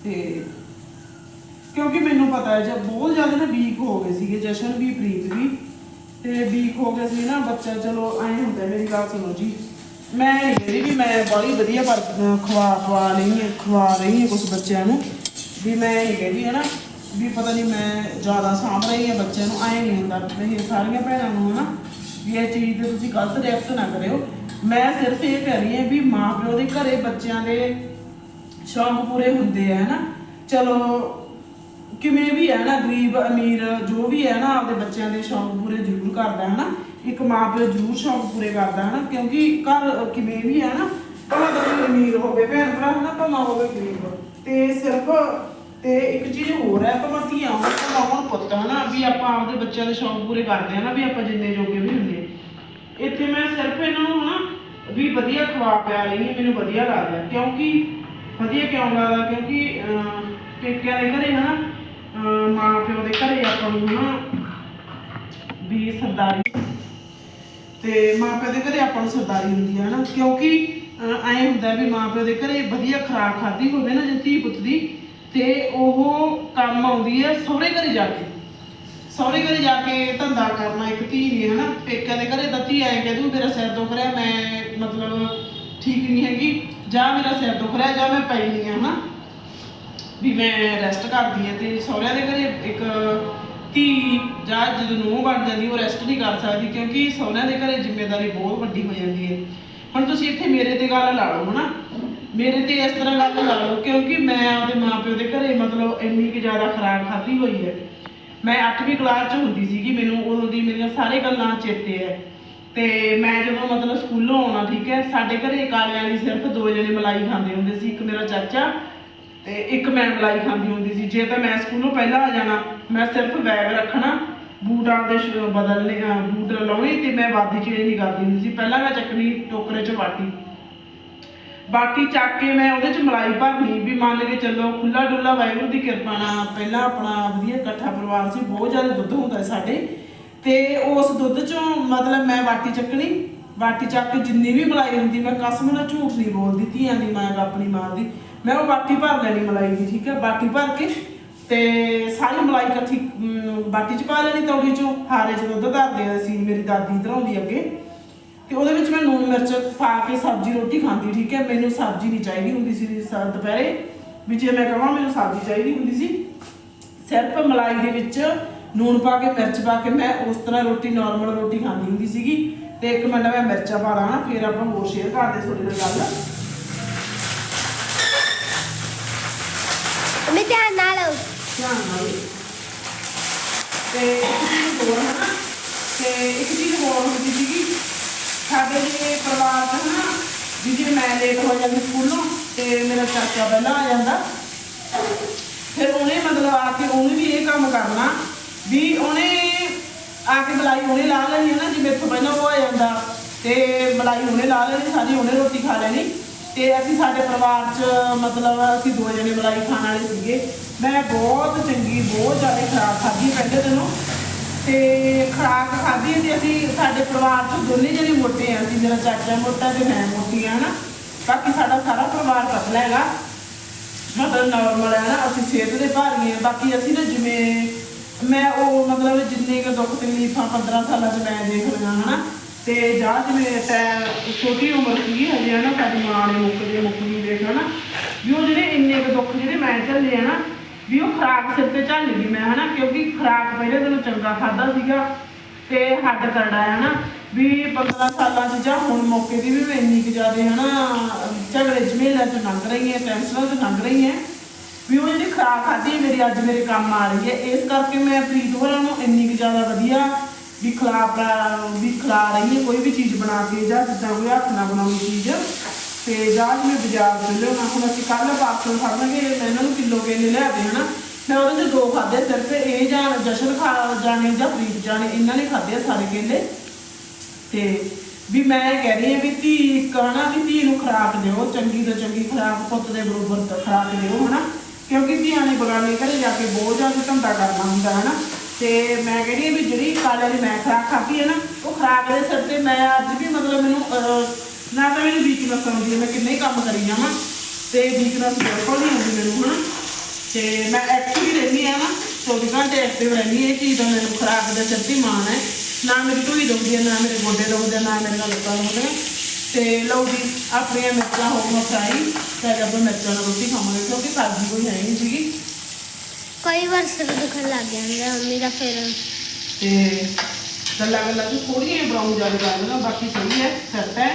ਤੇ ਕਿਉਂਕਿ ਮੈਨੂੰ ਪਤਾ ਹੈ, ਜਦ ਬਹੁਤ ਜ਼ਿਆਦਾ ਨਾ ਵੀਕ ਹੋ ਗਏ ਸੀਗੇ, ਜਸ਼ਨ ਵੀ, ਪ੍ਰੀਤ ਵੀ, ਤੇ ਵੀਕ ਹੋ ਗਏ ਸੀ ਨਾ, ਬੱਚਾ ਚਲੋ, ਐਂ ਹੁੰਦਾ, ਮੇਰੀ ਗੱਲ ਸੁਣੋ ਜੀ। ਮੈਂ ਨਹੀਂ ਕਹਿੰਦੀ ਵੀ ਮੈਂ ਬੜੀ ਵਧੀਆ ਪਰ ਖਵਾ ਖਵਾ ਰਹੀ ਹਾਂ, ਖਵਾ ਰਹੀ ਹਾਂ ਕੁਝ ਬੱਚਿਆਂ ਨੂੰ। ਵੀ ਮੈਂ ਇਹ ਕਹਿੰਦੀ ਹੈ ਨਾ, ਵੀ ਪਤਾ ਨਹੀਂ ਮੈਂ ਜ਼ਿਆਦਾ ਸਾਂਭ ਰਹੀ ਹਾਂ ਬੱਚਿਆਂ ਨੂੰ, ਐਂ ਨਹੀਂ ਹੁੰਦਾ ਨਹੀਂ ਸਾਰੀਆਂ ਭੈਣਾਂ ਨੂੰ ਹੈ ਨਾ ਵੀ ਇਹ ਚੀਜ਼ ਤੇ ਤੁਸੀਂ ਗਲਤ ਰਿਐਕਟ ਨਾ ਕਰਿਓ। ਮੈਂ ਸਿਰਫ ਇਹ ਕਹਿ ਰਹੀ ਹਾਂ ਵੀ ਮਾਂ ਪਿਓ ਦੇ ਘਰੇ ਬੱਚਿਆਂ ਦੇ ਸ਼ੌਂਕ ਪੂਰੇ ਹੁੰਦੇ ਆ, ਹਨਾ। ਚਲੋ, ਕਿਵੇਂ ਵੀ ਹੈ ਨਾ, ਗਰੀਬ, ਅਮੀਰ, ਜੋ ਵੀ ਹੈ ਨਾ, ਆਪਦੇ ਬੱਚਿਆਂ ਦੇ ਸ਼ੌਂਕ ਪੂਰੇ ਜ਼ਰੂਰ ਕਰਦਾ ਹੈ ਨਾ ਇੱਕ ਮਾਂ ਪਿਓ ਜ਼ਰੂਰ ਸ਼ੌਂਕ ਪੂਰੇ ਕਰਦਾ ਹੈ ਕਿਉਂਕਿ ਘਰ ਕਿਵੇਂ ਵੀ ਹੈ ਨਾ ਭਾਵੇਂ ਕੋਈ ਅਮੀਰ ਹੋਵੇ, ਭੈਣ ਭਰਾ ਹੈ ਭਾਵੇਂ ਹੋਵੇ ਗਰੀਬ। ਤੇ ਸਿਰਫ ਤੇ ਇੱਕ ਚੀਜ਼ ਹੋਰ ਹੈ ਭਾਵੇਂ ਧੀਆਂ ਹੋਣ ਭਾਵੇਂ ਹੋਣ ਪੁੱਤ ਹੈ ਵੀ ਆਪਾਂ ਆਪਦੇ ਬੱਚਿਆਂ ਦੇ ਸ਼ੌਂਕ ਪੂਰੇ ਕਰਦੇ ਆ ਵੀ ਆਪਾਂ ਜਿੰਨੇ ਜੋਗੇ ਵੀ ਹੁੰਦੇ। ਇੱਥੇ ਮੈਂ ਸਿਰਫ ਇਹਨਾਂ ਨੂੰ ਹਨਾ, ਵੀ ਵਧੀਆ ਖਵਾ ਪਿਆ ਰਹੀ ਮੈਨੂੰ ਵਧੀਆ ਲੱਗਦਾ ਕਿਉਂਕਿ ਵਧੀਆ ਕਿਉਂ ਲੱਗਦਾ ਕਿਉਂਕਿ ਪੇਕਿਆਂ ਦੇ ਘਰੇ ਹਨਾ ਮਾਂ ਪਿਓ ਦੇ ਘਰੇ ਆਪਾਂ ਨੂੰ ਹਨਾ, ਵੀ ਸਰਦਾਰੀ ਤੇ ਮਾਂ ਪਿਓ ਦੇ ਘਰੇ ਆਪਾਂ ਨੂੰ ਸਰਦਾਰੀ ਹੁੰਦੀ ਹੈ ਨਾ ਕਿਉਂਕਿ ਅਹ, ਹੁੰਦਾ ਵੀ ਮਾਂ ਦੇ ਘਰੇ ਵਧੀਆ ਖੁਰਾਕ ਖਾਧੀ ਹੋਵੇ ਨਾ ਜੇ ਧੀ ਪੁੱਤ ਦੀ ਤੇ ਉਹ ਕੰਮ ਆਉਂਦੀ ਹੈ ਸਹੁਰੇ ਘਰੇ ਜਾ ਕੇ। ਸਹੁਰੇ ਘਰੇ ਜਾ ਕੇ ਧੰਦਾ ਕਰਨਾ ਇੱਕ ਧੀ ਨੇ ਹਨਾ? ਪੇਕਿਆਂ ਦੇ ਘਰੇ ਤਾਂ ਧੀ ਐਂ ਕਹਿ ਦੂ ਮੇਰਾ ਸਿਰ ਦੁਖ ਰਿਹਾ ਮੈਂ ਮਤਲਬ ਠੀਕ ਨਹੀਂ ਹੈਗੀ। ਜਾਂ ਮੇਰਾ ਸਿਰ ਦੁਖ ਰਿਹਾ ਜਾਂ ਮੈਂ ਪਈ ਨਹੀਂ ਆ ਹਨਾ? ਵੀ ਮੈਂ ਰੈਸਟ ਕਰਦੀ ਆ ਤੇ ਸਹੁਰਿਆਂ ਦੇ ਘਰੇ ਇੱਕ ਧੀ ਜਾਂ ਜਦੋਂ ਨੂੰਹ ਬਣ ਜਾਂਦੀ, ਉਹ ਰੈਸਟ ਨਹੀਂ ਕਰ ਸਕਦੀ ਕਿਉਂਕਿ ਸਹੁਰਿਆਂ ਦੇ ਘਰੇ ਜ਼ਿੰਮੇਵਾਰੀ ਬਹੁਤ ਵੱਡੀ ਹੋ ਜਾਂਦੀ ਹੈ। ਹੁਣ ਤੁਸੀਂ ਇੱਥੇ ਮੇਰੇ ਤੇ ਗੱਲ ਲਾ ਲਓ ਹਨਾ। ਮੇਰੇ ਤੇ ਇਸ ਤਰ੍ਹਾਂ ਗੱਲ ਲਾ ਲਓ ਕਿਉਂਕਿ ਮੈਂ ਆਪਦੇ ਮਾਪਿਓ ਦੇ ਘਰੇ ਮਤਲਬ ਇੰਨੀ ਕਿ ਜ਼ਿਆਦਾ ਖਰਾਬ ਖਾਧੀ ਹੋਈ ਹੈ। ਮੈਂ 8ਵੀਂ ਕਲਾਸ 'ਚ ਹੁੰਦੀ ਸੀਗੀ ਮੈਨੂੰ, ਉਦੋਂ ਦੀ ਮੇਰੀਆਂ ਸਾਰੇ ਗੱਲਾਂ ਚੇਤੇ ਹੈ। ਤੇ ਮੈਂ ਜਦੋਂ ਮਤਲਬ ਸਕੂਲੋਂ ਆਉਣਾ, ਠੀਕ ਹੈ, ਸਾਡੇ ਘਰੇ ਕਾਲੇ ਵਾਲੀ ਸਿਰਫ ਦੋ ਜਣੇ ਮਲਾਈ ਖਾਂਦੇ ਹੁੰਦੇ ਸੀ, ਇੱਕ ਮੇਰਾ ਚਾਚਾ ਤੇ ਇੱਕ ਮੈਂ ਮਲਾਈ ਖਾਂਦੀ ਹੁੰਦੀ ਸੀ। ਜੇ ਤਾਂ ਮੈਂ ਸਕੂਲੋਂ ਪਹਿਲਾਂ ਆ ਜਾਣਾ ਮੈਂ ਸਿਰਫ ਬੈਗ ਰੱਖਣਾ, ਬੂਟਾਂ ਆਪਦੇ ਸ਼- ਬਦਲਨੇ ਬੂਟ ਲਾਉਣੇ ਤੇ ਮੈਂ ਵਾਦੀ ਚੇਂਜ ਨਹੀਂ ਕਰਦੀ ਹੁੰਦੀ ਸੀ। ਪਹਿਲਾਂ ਮੈਂ ਚੱਕਣੀ ਟੋਕਰੇ 'ਚ ਬਾਟੀ। ਬਾਕੀ ਚੱਕ ਕੇ ਮੈਂ ਉਹਦੇ 'ਚ ਮਲਾਈ ਭਰਨੀ, ਵੀ ਮੰਨ ਕੇ ਚੱਲੋ ਖੁੱਲਾ ਡੁੱਲਾ ਵਾਹਿਗੁਰੂ ਦੀ ਕਿਰਪਾ ਨਾਲ ਪਹਿਲਾਂ ਆਪਣਾ ਵਧੀਆ ਇਕੱਠਾ ਪਰਿਵਾਰ ਸੀ, ਬਹੁਤ ਜ਼ਿਆਦਾ ਦੁੱਧ ਹੁੰਦਾ ਸੀ ਸਾਡੇ। ਤੇ ਉਸ ਦੁੱਧ 'ਚੋਂ ਮਤਲਬ ਮੈਂ ਬਾਟੀ ਚੱਕਣੀ, ਬਾਟੀ ਚੱਕ ਕੇ ਜਿੰਨੀ ਵੀ ਮਲਾਈ ਹੁੰਦੀ, ਮੈਂ ਕਸਮ ਨਾਲ ਝੂਠ ਨਹੀਂ ਬੋਲਦੀ, ਧੀਆਂ ਦੀ ਮਾਂ ਆਪਣੀ ਮਾਂ ਦੀ, ਮੈਂ ਉਹ ਬਾਟੀ ਭਰ ਲੈਣੀ ਮਲਾਈ ਦੀ, ਠੀਕ ਹੈ? ਬਾਟੀ ਭਰ ਕੇ ਤੇ ਸਾਰੀ ਮਲਾਈ ਇਕੱਠੀ ਬਾਟੀ 'ਚ ਪਾ ਲੈਣੀ ਤੌੜੀ 'ਚੋਂ। ਹਾਰੇ 'ਚ ਦੁੱਧ ਧਰਦੇ ਸੀ, ਮੇਰੀ ਦਾਦੀ ਧਰਾਉਂਦੀ ਅੱਗੇ। ਤੇ ਉਹਦੇ ਵਿੱਚ ਮੈਂ ਲੂਣ ਮਿਰਚ ਪਾ ਕੇ ਸਬਜ਼ੀ ਰੋਟੀ ਖਾਂਦੀ, ਠੀਕ ਹੈ? ਮੈਨੂੰ ਸਬਜ਼ੀ ਨਹੀਂ ਚਾਹੀਦੀ ਹੁੰਦੀ ਸੀ ਦੁਪਹਿਰੇ। ਵੀ ਜੇ ਮੈਂ ਕਹਾਂ ਮੈਨੂੰ ਸਬਜ਼ੀ ਚਾਹੀਦੀ ਹੁੰਦੀ ਸੀ। ਸਿਰਫ ਮਲਾਈ ਦੇ ਵਿੱਚ ਲੂਣ ਪਾ ਕੇ, ਮਿਰਚ ਪਾ ਕੇ ਮੈਂ ਉਸ ਤਰ੍ਹਾਂ ਰੋਟੀ ਨਾਰਮਲ ਰੋਟੀ ਖਾਂਦੀ ਹੁੰਦੀ ਸੀਗੀ। ਤੇ ਇੱਕ ਮਿੰਟ ਮੈਂ ਮਿਰਚਾਂ ਪਾ ਲਾਂ, ਫਿਰ ਆਪਾਂ ਹੋਰ ਸ਼ੇਅਰ ਕਰਦੇ ਤੁਹਾਡੇ ਨਾਲ ਗੱਲ। ਮੈਂ ਧਿਆਨ ਨਾਲ ਧਿਆਨ ਨਾਲ ਤੇ ਇੱਕ ਚੀਜ਼ ਹੋਰ ਹੈ ਨਾ, ਤੇ ਇੱਕ ਚੀਜ਼ ਹੋਰ ਹੁੰਦੀ ਸੀਗੀ, ਸਾਡੇ ਜਿਹੜੇ ਪਰਿਵਾਰ 'ਚ ਨਾ, ਵੀ ਜੇ ਮੈਂ ਲੇਟ ਹੋ ਜਾਂਦੀ ਸਕੂਲੋਂ, ਤੇ ਮੇਰਾ ਚਾਚਾ ਪਹਿਲਾਂ ਆ ਜਾਂਦਾ। ਫਿਰ ਉਹਨੇ ਮਤਲਬ ਆ ਕੇ ਉਹਨੇ ਵੀ ਇਹ ਕੰਮ ਕਰਨਾ, ਵੀ ਉਹਨੇ ਆ ਕੇ ਬਲਾਈ ਉਹਨੇ ਲਾ ਲੈਣੀ ਹੈ ਨਾ ਜਿਵੇਂ ਇੱਥੋਂ ਪਹਿਲਾਂ ਉਹ ਆ ਜਾਂਦਾ। ਤੇ ਬਲਾਈ ਉਹਨੇ ਲਾ ਲੈਣੀ, ਸਾਰੀ ਉਹਨੇ ਰੋਟੀ ਖਾ ਲੈਣੀ। ਤੇ ਅਸੀਂ ਸਾਡੇ ਪਰਿਵਾਰ 'ਚ ਮਤਲਬ ਅਸੀਂ ਦੋ ਜਣੇ ਮਲਾਈ ਖਾਣ ਵਾਲੇ ਸੀਗੇ। ਮੈਂ ਬਹੁਤ ਚੰਗੀ, ਬਹੁਤ ਜ਼ਿਆਦਾ ਖਰਾਬ ਖਾਧੀ ਪਹਿਲੇ ਦਿਨੋਂ। ਤੇ ਖਰਾਕ ਖਾਧੀ ਤੇ ਅਸੀਂ ਸਾਡੇ ਪਰਿਵਾਰ 'ਚ ਦੋਨੇ ਜਣੇ ਮੋਟੇ ਆ। ਅਸੀਂ ਮੇਰਾ ਚਾਚਾ ਮੋਟਾ ਤੇ ਮੈਂ ਮੋਟੀ ਆ ਨਾ ਬਾਕੀ ਸਾਡਾ ਸਾਰਾ ਪਰਿਵਾਰ ਪਤਲਾ ਹੈਗਾ। ਮਤਲਬ ਨਾਰਮਲ ਹੈ ਨਾ ਅਸੀਂ ਸਿਹਤ ਦੇ ਭਾਰੀ ਹਾਂ ਬਾਕੀ ਅਸੀਂ ਨਾ ਜਿਵੇਂ ਮੈਂ ਉਹ ਮਤਲਬ ਜਿੰਨੇ ਕੁ ਦੁੱਖ ਤਕਲੀਫਾਂ 15 ਸਾਲਾਂ 'ਚ ਮੈਂ ਦੇਖ ਲਈਆਂ, ਹਨਾ? ਤੇ ਜਾਂ ਜਿਵੇਂ ਟੈ ਛੋਟੀ ਉਮਰ ਸੀ, ਹਜੇ ਹਨਾ ਸਾਡੀ ਮਾਂ ਨੇ ਮੁੱਕ ਮੁੱਕਦੇ, ਮੁੱਕਦੀ ਦੇਖ, ਹਨਾ। ਵੀ ਉਹ ਜਿਹੜੇ ਇੰਨੇ ਕੁ ਦੁੱਖ ਜਿਹੜੇ ਮੈਂ ਝੱਲੇ ਆ ਨਾ, ਵੀ ਉਹ ਖਰਾਕ ਸਿਰ ਤੇ ਝੱਲ ਗਈ ਮੈਂ, ਹਨਾ, ਕਿਉਂਕਿ ਖਰਾਕ ਪਹਿਲੇ ਦਿਨ ਚੰਗਾ ਖਾਦਾ ਸੀਗਾ ਤੇ ਹੱਡ ਕਰੜਾ ਹੈ ਨਾ ਵੀ 15 ਸਾਲਾਂ 'ਚ ਜਾਂ ਹੁਣ ਮੌਕੇ ਦੀ ਵੀ ਮੈਂ ਇੰਨੀ ਕੁ ਜ਼ਿਆਦਾ, ਹਨਾ, ਝਗੜੇ ਝਮੇਲਿਆਂ 'ਚ ਲੰਘ ਰਹੀ ਹੈ ਟੈਨਸ਼ਨਾਂ 'ਚ ਲੰਘ ਰਹੀ ਹੈ ਵੀ ਉਹ ਜਿਹੜੀ ਖਰਾਕ ਖਾਧੀ ਮੇਰੀ ਅੱਜ ਮੇਰੇ ਕੰਮ ਆ ਰਹੀ ਹੈ ਇਸ ਕਰਕੇ ਮੈਂ ਪ੍ਰੀਤ ਹੋਰਾਂ ਨੂੰ ਇੰਨੀ ਕੁ ਜ਼ਿਆਦਾ ਵਧੀਆ ਵੀ ਖਿਲਾ ਪਾ- ਵੀ ਖਲਾ ਰਹੀ ਹੈ, ਕੋਈ ਵੀ ਚੀਜ਼ ਬਣਾ ਕੇ ਜਾਂ ਜਿੱਦਾਂ ਕੋਈ ਹੱਥ ਨਾਲ ਬਣਾਉਣੀ ਚੀਜ਼, ਤੇ ਜਾਂ ਜਿਵੇਂ ਬਾਜ਼ਾਰ ਤੋਂ ਲਿਆਉਣਾ ਹੁਣ ਅਸੀਂ ਕੱਲ ਪਾਰਸਲ ਫੜਨਗੇ ਮੈਂ ਇਹਨਾਂ ਨੂੰ ਕਿਲੋ ਕੇਲੇ ਲਿਆ ਦੇ ਹਨਾ? ਮੈਂ ਉਹਦੇ 'ਚ ਦੋ ਖਾਦੇ ਸਿਰਫ ਇਹ ਜਾਂ ਜਸ਼ਨ ਖਾ ਜਾਣੇ ਜਾਂ ਪ੍ਰੀਤ ਜਾਣੇ, ਇਹਨਾਂ ਨੇ ਖਾਦੇ ਸਾਰੇ ਕੇਲੇ। ਤੇ ਵੀ ਮੈਂ ਕਹਿ ਰਹੀ ਹਾਂ ਵੀ ਧੀ ਇੱਕ ਹਨਾ ਵੀ ਧੀ ਨੂੰ ਖੁਰਾਕ ਦਿਓ, ਚੰਗੀ ਤੋਂ ਚੰਗੀ ਖੁਰਾਕ, ਪੁੱਤ ਦੇ ਬਰੋਬਰ ਤਾਂ ਖੁਰਾਕ ਦਿਓ, ਹਨਾ? ਕਿਉਂਕਿ ਧੀਆਂ ਨੇ ਬਗਾਨੇ ਘਰੇ ਜਾ ਕੇ ਬਹੁਤ ਜ਼ਿਆਦਾ ਧੰਦਾ ਕਰਨਾ ਹੁੰਦਾ, ਹਨਾ? ਤੇ ਮੈਂ ਕਹਿੰਦੀ ਹਾਂ ਵੀ ਜਿਹੜੀ ਕਾਲੇ ਵਾਲੀ ਮੈਂ ਖੁਰਾਕ ਖਾਧੀ ਹੈ ਨਾ, ਉਹ ਖਰਾਕ ਦੇ ਸਿਰ ਤੇ ਮੈਂ ਅੱਜ ਵੀ ਮਤਲਬ ਮੈਨੂੰ ਨਾ ਤਾਂ ਮੈਨੂੰ ਵੀਕਨੈਸ ਆਉਂਦੀ ਹੈ, ਮੈਂ ਕਿੰਨੇ ਹੀ ਕੰਮ ਕਰੀ ਜਾਵਾਂ ਤੇ ਵੀਕਨੈਸ ਬਿਲਕੁਲ ਨਹੀਂ ਆਉਂਦੀ ਮੈਨੂੰ ਹਨਾ ਤੇ ਮੈਂ ਐਕਟਿਵ ਰਹਿੰਦੀ ਆ ਨਾ 24 ਘੰਟੇ ਐਕਟਿਵ ਰਹਿੰਦੀ ਹੈ, ਇਹ ਚੀਜ਼ ਦਾ ਮੈਨੂੰ ਖੁਰਾਕ ਦਾ ਸਿੱਧੀ ਮਾਣ ਹੈ। ਨਾ ਮੇਰੀ ਢੂਈ ਦੁਖਦੀ ਹੈ, ਨਾ ਮੇਰੇ ਗੋਡੇ ਦੁਖਦੇ, ਨਾ ਮੇਰੀਆਂ ਲੱਤਾਂ ਦੁਖਦੀਆਂ। ਤੇ ਲਓ ਜੀ, ਆਪਣੀਆਂ ਮਿਰਚਾਂ ਹੋ ਗਈਆਂ ਫਰਾਈ, ਤੇ ਅੱਜ ਮਿਰਚਾਂ ਨਾਲ ਰੋਟੀ ਖਾਵਾਂਗੇ, ਕਿਉਂਕਿ ਸਬਜ਼ੀ ਕੋਈ ਹੈ ਨਹੀਂ ਸੀਗੀ। ਕਈ ਵਾਰ ਸਿਰ ਦੁਖਣ ਲੱਗ ਜਾਂਦਾ ਮੰਮੀ ਦਾ ਫਿਰ। ਤੇ ਗੱਲਾਂ ਗੱਲਾਂ ਚ ਥੋੜੀਆਂ ਬਰਾਊਨ ਜ਼ਿਆਦਾ ਕਰ ਦੇਣਾ ਬਾਕੀ ਸਹੀ ਹੈ ਸੈੱਟ ਹੈ।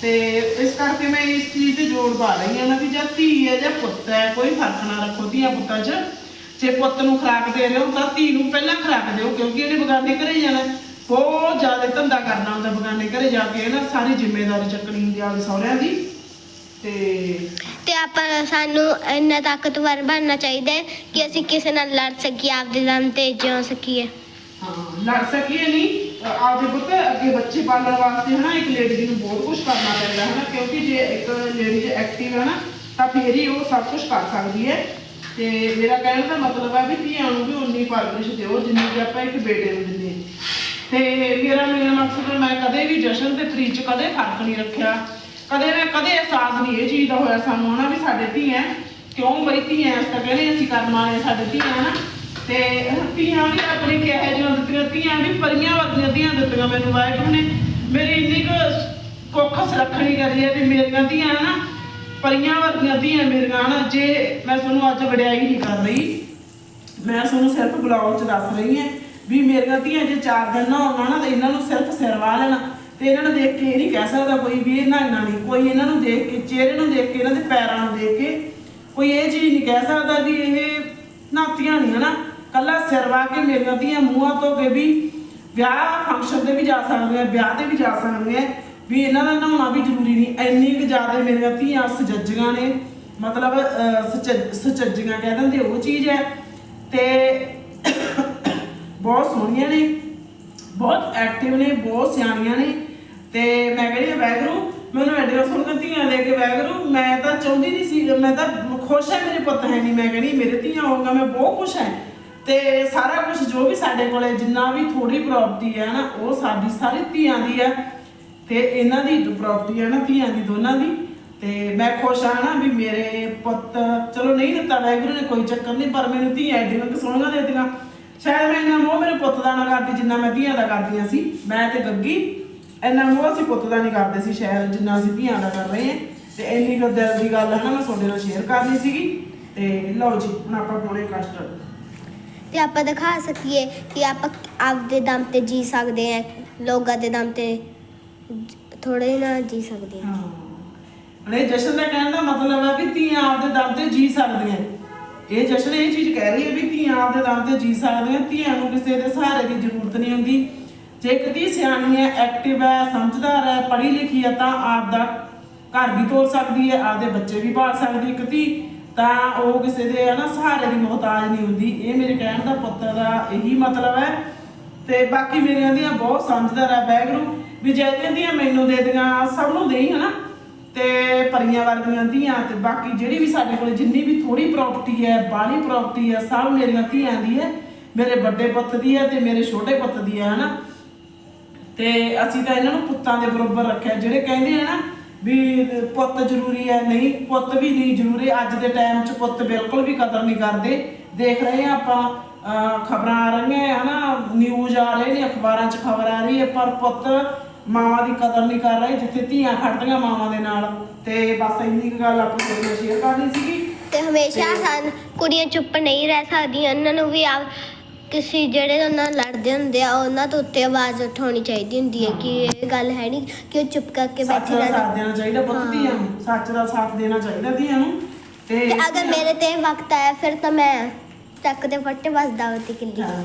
ਤੇ ਇਸ ਕਰਕੇ ਮੈਂ ਇਸ ਚੀਜ਼ ਤੇ ਜੋਰ ਪਾ ਰਹੀ ਹਾਂ ਨਾ ਵੀ ਜਦ ਧੀ ਹੈ ਜਾਂ ਪੁੱਤ ਹੈ, ਕੋਈ ਫ਼ਰਕ ਨਾ ਰੱਖੋ ਧੀਆਂ ਪੁੱਤਾਂ 'ਚ। ਜੇ ਪੁੱਤ ਨੂੰ ਖਰਾਕ ਦੇ ਰਹੇ ਹੋ ਤਾਂ ਧੀ ਨੂੰ ਪਹਿਲਾਂ ਖੁਰਾਕ ਦਿਓ, ਕਿਉਂਕਿ ਇਹਨੇ ਬਗਾਨੇ ਘਰੇ ਜਾਣਾ। ਬਹੁਤ ਜ਼ਿਆਦਾ ਧੰਦਾ ਕਰਨਾ ਹੁੰਦਾ ਬਗਾਨੇ ਘਰੇ ਜਾ ਕੇ ਨਾ ਸਾਰੀ ਜ਼ਿੰਮੇਵਾਰੀ ਚੱਕਣੀ ਹੁੰਦੀ ਆ ਸਹੁਰਿਆਂ ਦੀ। ਤੇ ਆਪਾਂ ਸਾਨੂੰ ਇੰਨਾ ਤਾਕਤਵਰ ਬਣਨਾ ਚਾਹੀਦਾ ਹੈ ਕਿ ਅਸੀਂ ਕਿਸੇ ਨਾਲ ਲੜ ਸਕੀਏ ਆਪਦੇ ਦਮ ਤੇ ਜਿਉ ਸਕੀਏ। ਹਾਂ ਲੜ ਸਕੀਏ ਨਹੀਂ ਆਪਦੇ ਪੁੱਤ ਅੱਗੇ ਬੱਚੇ ਪਾਲਣ ਵਾਸਤੇ ਹਨਾ ਇੱਕ ਲੇਡੀ ਨੂੰ ਬਹੁਤ ਕੁਝ ਕਰਨਾ ਪੈਂਦਾ ਹਨਾ ਕਿਉਂਕਿ ਜੇ ਇੱਕ ਲੇਡੀ ਐਕਟਿਵ ਹੈ ਨਾ ਤਾਂ ਫੇਰ ਹੀ ਉਹ ਸਭ ਕੁਝ ਕਰ ਸਕਦੀ ਹੈ। ਤੇ ਮੇਰਾ ਕਹਿਣ ਦਾ ਮਤਲਬ ਹੈ ਵੀ ਧੀਆਂ ਨੂੰ ਵੀ ਉਨੀ ਪਰਵਰਿਸ਼ ਦਿਓ ਜਿੰਨੀ ਕਿ ਆਪਾਂ ਇੱਕ ਬੇਟੇ ਨੂੰ ਦਿੰਦੇ ਹਾਂ। ਤੇ ਮੇਰਾ ਮੇਰਾ ਮਕਸਦ ਹੈ, ਮੈਂ ਕਦੇ ਵੀ ਜਸ਼ਨ ਤੇ ਪ੍ਰੀਤ ਚ ਕਦੇ ਫ਼ਰਕ ਨਹੀਂ ਰੱਖਿਆ। ਕਦੇ ਮੈਂ ਕਦੇ ਅਹਿਸਾਸ ਨਹੀਂ ਇਹ ਚੀਜ਼ ਦਾ ਹੋਇਆ ਸਾਨੂੰ ਹਨਾ ਵੀ ਸਾਡੇ ਧੀਆਂ ਕਿਉਂ ਬਈ ਧੀਆਂ ਇਸ ਤਾਂ ਕਹਿੰਦੇ ਅਸੀਂ ਕਰਮ ਵਾਲੇ ਸਾਡੇ ਧੀਆਂ ਹਨਾ। ਤੇ ਧੀਆਂ ਵੀ ਆਪਣੀ ਕਿਹੋ ਜਿਹੀਆਂ ਦਿੱਤੀਆਂ, ਧੀਆਂ ਵੀ ਪਰੀਆਂ ਵਰਗੀਆਂ ਧੀਆਂ ਦਿੱਤੀਆਂ ਮੈਨੂੰ ਵਾਹਿਗੁਰੂ ਨੇ। ਮੇਰੀ ਇੰਨੀ ਕੁ ਕੋਖਸ ਰੱਖਣੀ ਕਰੀ ਹੈ ਵੀ ਮੇਰੀਆਂ ਧੀਆਂ ਨਾ ਪਰੀਆਂ ਵਰਗੀਆਂ ਧੀਆਂ ਮੇਰੀਆਂ ਨਾ ਜੇ ਮੈਂ ਤੁਹਾਨੂੰ ਅੱਜ ਵਡਿਆਈ ਨਹੀਂ ਕਰ ਰਹੀ, ਮੈਂ ਤੁਹਾਨੂੰ ਸਿਰਫ ਬਲੌਗ 'ਚ ਦੱਸ ਰਹੀ ਹਾਂ ਵੀ ਮੇਰੀਆਂ ਧੀਆਂ ਜੇ ਚਾਰ ਦਿਨ ਨਾ ਹੋਣਾ ਨਾ, ਤੇ ਇਹਨਾਂ ਨੂੰ ਸਿਰਫ ਸਿਰਵਾ ਲੈਣਾ। ਤੇ ਇਹਨਾਂ ਨੂੰ ਦੇਖ ਕੇ ਇਹ ਨਹੀਂ ਕਹਿ ਸਕਦਾ ਕੋਈ ਵੀ ਇਹ ਨਹਾਈਆਂ ਨਹੀਂ ਕੋਈ ਇਹਨਾਂ ਨੂੰ ਦੇਖ ਕੇ ਚਿਹਰੇ ਨੂੰ ਦੇਖ ਕੇ ਇਹਨਾਂ ਦੇ ਪੈਰਾਂ ਨੂੰ ਦੇਖ ਕੇ ਕੋਈ ਇਹ ਚੀਜ਼ ਨਹੀਂ ਕਹਿ ਸਕਦਾ ਵੀ ਇਹ ਨਾਤੀਆਂ ਨਹੀਂ ਹਨਾ? ਕੱਲਾ ਸਿਰ ਵਾਹ ਕੇ ਮੇਰੀਆਂ ਧੀਆਂ ਮੂੰਹਾਂ ਤੋਂ ਕੇ ਵੀ ਵਿਆਹ ਫੰਕਸ਼ਨ ਤੇ ਵੀ ਜਾ ਸਕਦੇ ਆ ਵਿਆਹ ਤੇ ਵੀ ਜਾ ਸਕਦੇ ਆ ਵੀ ਇਹਨਾਂ ਦਾ ਨਹਾਉਣਾ ਵੀ ਜ਼ਰੂਰੀ ਨਹੀਂ। ਇੰਨੀ ਕੁ ਜ਼ਿਆਦਾ ਮੇਰੀਆਂ ਧੀਆਂ ਸਜੱਜੀਆਂ ਨੇ ਮਤਲਬ ਅਹ, ਸਚ- ਸਚੱਜੀਆਂ ਕਹਿ ਦਿੰਦੇ ਉਹ ਚੀਜ਼ ਹੈ। ਤੇ ਬਹੁਤ ਸੋਹਣੀਆਂ ਨੇ ਬਹੁਤ ਐਕਟਿਵ ਨੇ ਬਹੁਤ ਸਿਆਣੀਆਂ ਨੇ। ਤੇ ਮੈਂ ਕਹਿੰਦੀ ਹਾਂ, ਵਾਹਿਗੁਰੂ ਮੈਨੂੰ ਸੁਣ ਸੋਹਣੀਆਂ ਧੀਆਂ ਦੇ ਕੇ ਵਾਹਿਗੁਰੂ ਮੈਂ ਤਾਂ ਚਾਹੁੰਦੀ ਨਹੀਂ ਸੀ ਮੈਂ ਤਾਂ ਖੁਸ਼ ਹੈ ਮੇਰੇ ਪੁੱਤ ਹੈ ਨਹੀਂ ਮੈਂ ਕਹਿੰਦੀ ਮੇਰੇ ਧੀਆਂ ਹੋਊਗਾ ਮੈਂ ਬਹੁਤ ਖੁਸ਼ ਹਾਂ। ਤੇ ਸਾਰਾ ਕੁਝ ਜੋ ਵੀ ਸਾਡੇ ਕੋਲੇ ਜਿੰਨਾ ਵੀ ਥੋੜੀ ਪ੍ਰਾਪਰਟੀ ਹੈ ਨਾ ਉਹ ਸਾਡੀ ਸਾਰੀ ਧੀਆਂ ਦੀ ਹੈ। ਤੇ ਇਹਨਾਂ ਦੀ ਪ੍ਰਾਪਰਟੀ ਹੈ ਨਾ ਧੀਆਂ ਦੀ ਦੋਨਾਂ ਦੀ। ਤੇ ਮੈਂ ਖੁਸ਼ ਹਾਂ ਨਾ ਵੀ ਮੇਰੇ ਪੁੱਤ ਚਲੋ ਨਹੀਂ ਦਿੱਤਾ ਵਾਹਿਗੁਰੂ ਨੇ ਕੋਈ ਚੱਕਰ ਨਹੀਂ ਪਰ ਮੈਨੂੰ ਧੀਆਂ ਐਡੀਆਂ ਕਿ ਸੋਹਣੀਆਂ ਦੇ ਦਿੱਤੀਆਂ। ਸ਼ਾਇਦ ਮੈਂ ਇੰਨਾ ਮੋਹ ਮੇਰੇ ਪੁੱਤ ਦਾ ਨਾ ਕਰਦੀ ਜਿੰਨਾ ਮੈਂ ਧੀਆਂ ਦਾ ਕਰਦੀਆਂ ਸੀ। ਮੈਂ ਤੇ ਗੱਗੀ। ਇੰਨਾ ਮੋਹ ਅਸੀਂ ਪੁੱਤ ਦਾ ਨਹੀਂ ਕਰਦੇ ਸੀ ਸ਼ਾਇਦ ਜਿੰਨਾ ਅਸੀਂ ਧੀਆਂ ਦਾ ਕਰ ਰਹੇ ਹਾਂ। ਤੇ ਇੰਨੀ ਕੁ ਦਿਲ ਦੀ ਗੱਲ ਹੈ ਮੈਂ ਤੁਹਾਡੇ ਨਾਲ ਸ਼ੇਅਰ ਕਰਨੀ ਸੀਗੀ। ਤੇ ਲਓ ਜੀ ਹੁਣ ਆਪਾਂ ਪਾਉਣੇ ਕਸਟਰਡ ਤੇ ਆਪਾਂ ਦਿਖਾ ਸਕੀਏ ਕਿ ਆਪਾਂ ਆਪਦੇ ਦਮ ਤੇ ਜੀ ਸਕਦੇ ਹਾਂ ਲੋਕਾਂ ਦੇ ਦਮ ਤੇ ਥੋੜੇ ਨਾ ਜੀ ਸਕਦੇ ਹਾਂ। ਹਾਂ। ਅਰੇ ਜਸ਼ਨ ਦਾ ਕਹਿਣ ਦਾ ਮਤਲਬ ਹੈ ਵੀ ਧੀਆਂ ਆਪਦੇ ਦਮ ਤੇ ਜੀ ਸਕਦੀਆਂ। ਇਹ ਜਸ਼ਨ ਇਹ ਚੀਜ਼ ਕਹਿ ਰਹੀ ਹੈ ਵੀ ਧੀਆਂ ਆਪਦੇ ਦਮ ਤੇ ਜੀ ਸਕਦੀਆਂ ਧੀਆਂ ਨੂੰ ਕਿਸੇ ਦੇ ਸਹਾਰੇ ਦੀ ਜ਼ਰੂਰਤ ਨਹੀਂ ਹੁੰਦੀ। ਜੇ ਇੱਕ ਧੀ ਸਿਆਣੀ ਹੈ ਐਕਟਿਵ ਹੈ, ਸਮਝਦਾਰ ਹੈ, ਪੜ੍ਹੀ ਲਿਖੀ ਹੈ ਤਾਂ ਆਪਦਾ ਘਰ ਵੀ ਤੋਰ ਸਕਦੀ ਹੈ, ਆਪਦੇ ਬੱਚੇ ਵੀ ਪਾਲ ਸਕਦੀ ਇੱਕ ਧੀ ਤਾਂ ਉਹ ਕਿਸੇ ਦੇ ਹਨਾ ਸਹਾਰੇ ਦੀ ਮੁਹਤਾਜ ਨਹੀਂ ਹੁੰਦੀ। ਇਹ ਮੇਰੇ ਕਹਿਣ ਦਾ ਪੁੱਤਰ ਦਾ ਇਹੀ ਮਤਲਬ ਹੈ। ਤੇ ਬਾਕੀ ਮੇਰੀਆਂ ਦੀਆਂ ਬਹੁਤ ਸਮਝਦਾਰ ਹੈ ਬੈਗਰੂ ਵੀ ਜਿਹੜੀਆਂ ਦੀਆਂ ਮੈਨੂੰ ਦੇ ਦੀਆਂ, ਸਭ ਨੂੰ ਦੇਈ ਹਨਾ। ਤੇ ਪਰੀਆਂ ਵਰਗੀਆਂ ਧੀਆਂ ਤੇ ਬਾਕੀ ਜਿਹੜੀ ਵੀ ਸਾਡੇ ਕੋਲ ਜਿੰਨੀ ਵੀ ਥੋੜੀ ਪ੍ਰਾਪਰਟੀ ਹੈ, ਬਾਹਲੀ ਪ੍ਰਾਪਰਟੀ ਹੈ, ਸਭ ਮੇਰੀਆਂ ਧੀਆਂ ਦੀ ਹੈ। ਮੇਰੇ ਵੱਡੇ ਪੁੱਤ ਦੀ ਹੈ ਤੇ ਮੇਰੇ ਛੋਟੇ ਪੁੱਤ ਦੀ ਹੈ ਹਨਾ। ਤੇ ਅਸੀਂ ਤਾਂ ਇਹਨਾਂ ਨੂੰ ਪੁੱਤਾਂ ਦੇ ਬਰੋਬਰ ਰੱਖਿਆ। ਜਿਹੜੇ ਕਹਿੰਦੇ ਆ ਨਾ ਵੀ ਪੁੱਤ ਜ਼ਰੂਰੀ ਹੈ ਨਹੀਂ ਪੁੱਤ ਵੀ ਨਹੀਂ ਜ਼ਰੂਰੀ। ਅੱਜ ਦੇ ਟਾਈਮ 'ਚ ਪੁੱਤ ਬਿਲਕੁਲ ਵੀ ਕਦਰ ਨਹੀਂ ਕਰਦੇ। ਦੇਖ ਰਹੇ ਆ ਆਪਾਂ ਖਬਰਾਂ ਆ ਰਹੀਆਂ ਹਨਾ? ਨਿਊਜ਼ ਆ ਰਹੇ ਨੇ ਅਖਬਾਰਾਂ 'ਚ ਖਬਰ ਆ ਰਹੀ ਹੈ ਪਰ ਪੁੱਤ ਮਾਵਾਂ ਦੀ ਕਦਰ ਨਹੀਂ ਕਰ ਰਹੇ ਜਿੱਥੇ ਧੀਆਂ ਖੜਦੀਆਂ ਮਾਵਾਂ ਦੇ ਨਾਲ। ਤੇ ਬਸ ਇੰਨੀ ਕੁ ਗੱਲ ਆਪਾਂ ਤੁਹਾਡੇ ਨਾਲ ਸ਼ੇਅਰ ਕਰਨੀ ਸੀਗੀ। ਤੇ ਹਮੇਸ਼ਾ ਸਨ ਕੁੜੀਆਂ ਚੁੱਪ ਨਹੀਂ ਰਹਿ ਸਕਦੀਆਂ ਉਹਨਾਂ ਨੂੰ ਵੀ ਆਪ ਕਿਸੇ ਜਿਹੜੇ ਉਹਨਾਂ ਨਾਲ ਲੜਦੇ ਹੁੰਦੇ ਆ ਉਹਨਾਂ ਤੋਂ ਉੱਤੇ ਆਵਾਜ਼ ਉਠਾਉਣੀ ਚਾਹੀਦੀ ਹੁੰਦੀ ਹੈ ਕਿ ਇਹ ਗੱਲ ਹੈ ਨਹੀਂ ਕਿ ਉਹ ਚੁੱਪ ਕਰਕੇ ਸੱਚ ਬੈਠੇ ਦਾ ਰਹਿਣ। ਸਾਥ ਦੇਣਾ ਚਾਹੀਦਾ ਪੁੱਤ। ਧੀਆਂ ਨੂੰ। ਸੱਚ ਦਾ ਸਾਥ ਦੇਣਾ ਚਾਹੀਦਾ ਧੀਆਂ ਨੂੰ। ਤੇ ਤੇ ਅਗਰ ਮੇਰੇ ਤੇ ਵਕਤ ਆਇਆ ਫਿਰ ਤਾਂ ਮੈਂ ਚੱਕ ਦੇ ਫੱਟੇ ਬਸ ਦਾਵਤੀ ਕਿੱਲੀ। ਹਾਂ,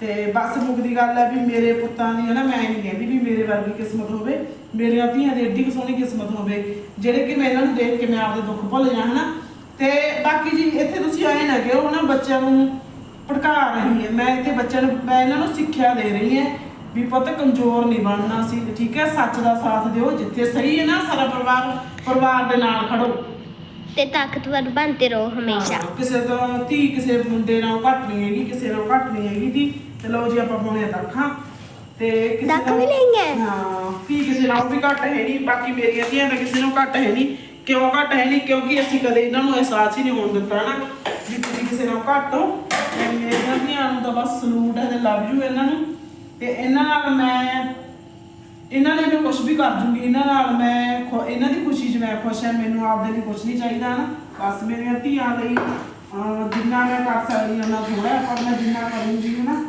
ਤੇ ਬਸ ਮੁੱਕ ਦੀ ਗੱਲ ਹੈ ਵੀ ਮੇਰੇ ਪੁੱਤਾਂ ਦੀ ਹੈ ਨਾ ਮੈਂ ਨਹੀਂ ਕਹਿੰਦੀ ਵੀ ਮੇਰੇ ਵਰਗੀ ਕਿਸਮਤ ਹੋਵੇ। ਮੇਰੀਆਂ ਧੀਆਂ ਦੀ ਏਡੀ ਕੁ ਸੋਹਣੀ ਕਿਸਮਤ ਹੋਵੇ ਜਿਹੜੇ ਕਿ ਮੈਂ ਇਹਨਾਂ ਨੂੰ ਦੇਖ ਕੇ ਮੈਂ ਆਪਦੇ ਦੁੱਖ ਭੁੱਲ ਜਾ ਹਨਾ। ਤੇ ਬਾਕੀ ਜੀ ਇੱਥੇ ਤੁਸੀਂ ਆਏ ਨਾ ਕਿ ਉਹ ਨਾ ਬੱਚਿਆਂ ਨੂੰ ਭੜਕਾ ਰਹੀ ਹੈ। ਮੈਂ ਇੱਥੇ ਬੱਚਿਆਂ ਨੂੰ ਮੈਂ ਇਹਨਾਂ ਨੂੰ ਸਿੱਖਿਆ ਦੇ ਰਹੀ ਹਾਂ ਵੀ ਪੁੱਤ ਕਮਜ਼ੋਰ ਨਹੀਂ ਬਣਨਾ ਸੀ ਠੀਕ ਹੈ? ਸੱਚ ਦਾ ਸਾਥ ਦਿਓ ਜਿੱਥੇ ਸਹੀ ਹੈ ਨਾ ਸਾਰਾ ਪਰਿਵਾਰ ਪਰਿਵਾਰ ਦੇ ਨਾਲ ਖੜੋ। ਤੇ ਤਾਕਤਵਰ ਬਣਦੇ ਰਹੋ ਹਮੇਸ਼ਾ। ਹਾਂ, ਕਿਸੇ ਤੋਂ ਧੀ ਕਿਸੇ ਮੁੰਡੇ ਨਾਲ ਘੱਟ ਨਹੀਂ ਹੈਗੀ ਕਿਸੇ ਨਾਲ ਘੱਟ ਨਹੀਂ ਹੈਗੀ ਧੀ। ਤੇ ਲਓ ਜੀ ਆਪਾਂ ਪਾਉਣੇ ਆ ਦਾਖਾਂ ਤੇ ਕਿਸੇ ਦਾਖਾਂ ਨਾਲ- ਵੀ ਲਈਆਂ? ਹਾਂ ਧੀ ਕਿਸੇ ਨਾਲ ਵੀ ਘੱਟ ਹੈ ਨਹੀਂ ਬਾਕੀ ਮੇਰੀਆਂ ਧੀਆਂ ਦਾ ਕਿਸੇ ਨਾਲ ਘੱਟ ਹੈ ਨਹੀਂ। ਕਿਉਂ ਘੱਟ ਹੈ ਨਹੀਂ? ਕਿਉਂਕਿ ਅਸੀਂ ਕਦੇ ਇਹਨਾਂ ਨੂੰ ਅਹਿਸਾਸ ਹੀ ਨਹੀਂ ਹੋਣ ਦਿੱਤਾ ਨਾ ਵੀ ਤੁਸੀਂ ਕਿਸੇ ਨਾਲ ਘੱਟ ਹੋ। ਤੇ ਮੇਰੀਆਂ ਧੀਆਂ ਨੂੰ ਤਾਂ ਬਸ ਸਲੂਟ ਹੈ ਤੇ ਲਵ ਯੂ ਇਹਨਾਂ ਨੂੰ। ਤੇ ਇਹਨਾਂ ਨਾਲ ਮੈਂ, ਇਹਨਾਂ ਲਈ ਮੈਂ ਕੁਝ ਵੀ ਕਰ ਦੂੰਗੀ ਇਹਨਾਂ ਨਾਲ ਮੈਂ ਇਹਨਾਂ ਦੀ ਖੁਸ਼ੀ 'ਚ ਮੈਂ ਖੁਸ਼ ਹਾਂ। ਮੈਨੂੰ ਆਪਦੇ ਲਈ ਕੁਝ ਨਹੀਂ ਚਾਹੀਦਾ ਨਾ ਬਸ ਮੇਰੀਆਂ ਧੀਆਂ ਲਈ ਜਿੰਨਾ ਮੈਂ ਕਰ ਸਕਦੀ ਹਾਂ, ਉਹਨਾਂ ਥੋੜਾ ਪਰ ਮੈਂ ਜਿੰਨਾ ਕਰੂੰਗੀ ਨਾ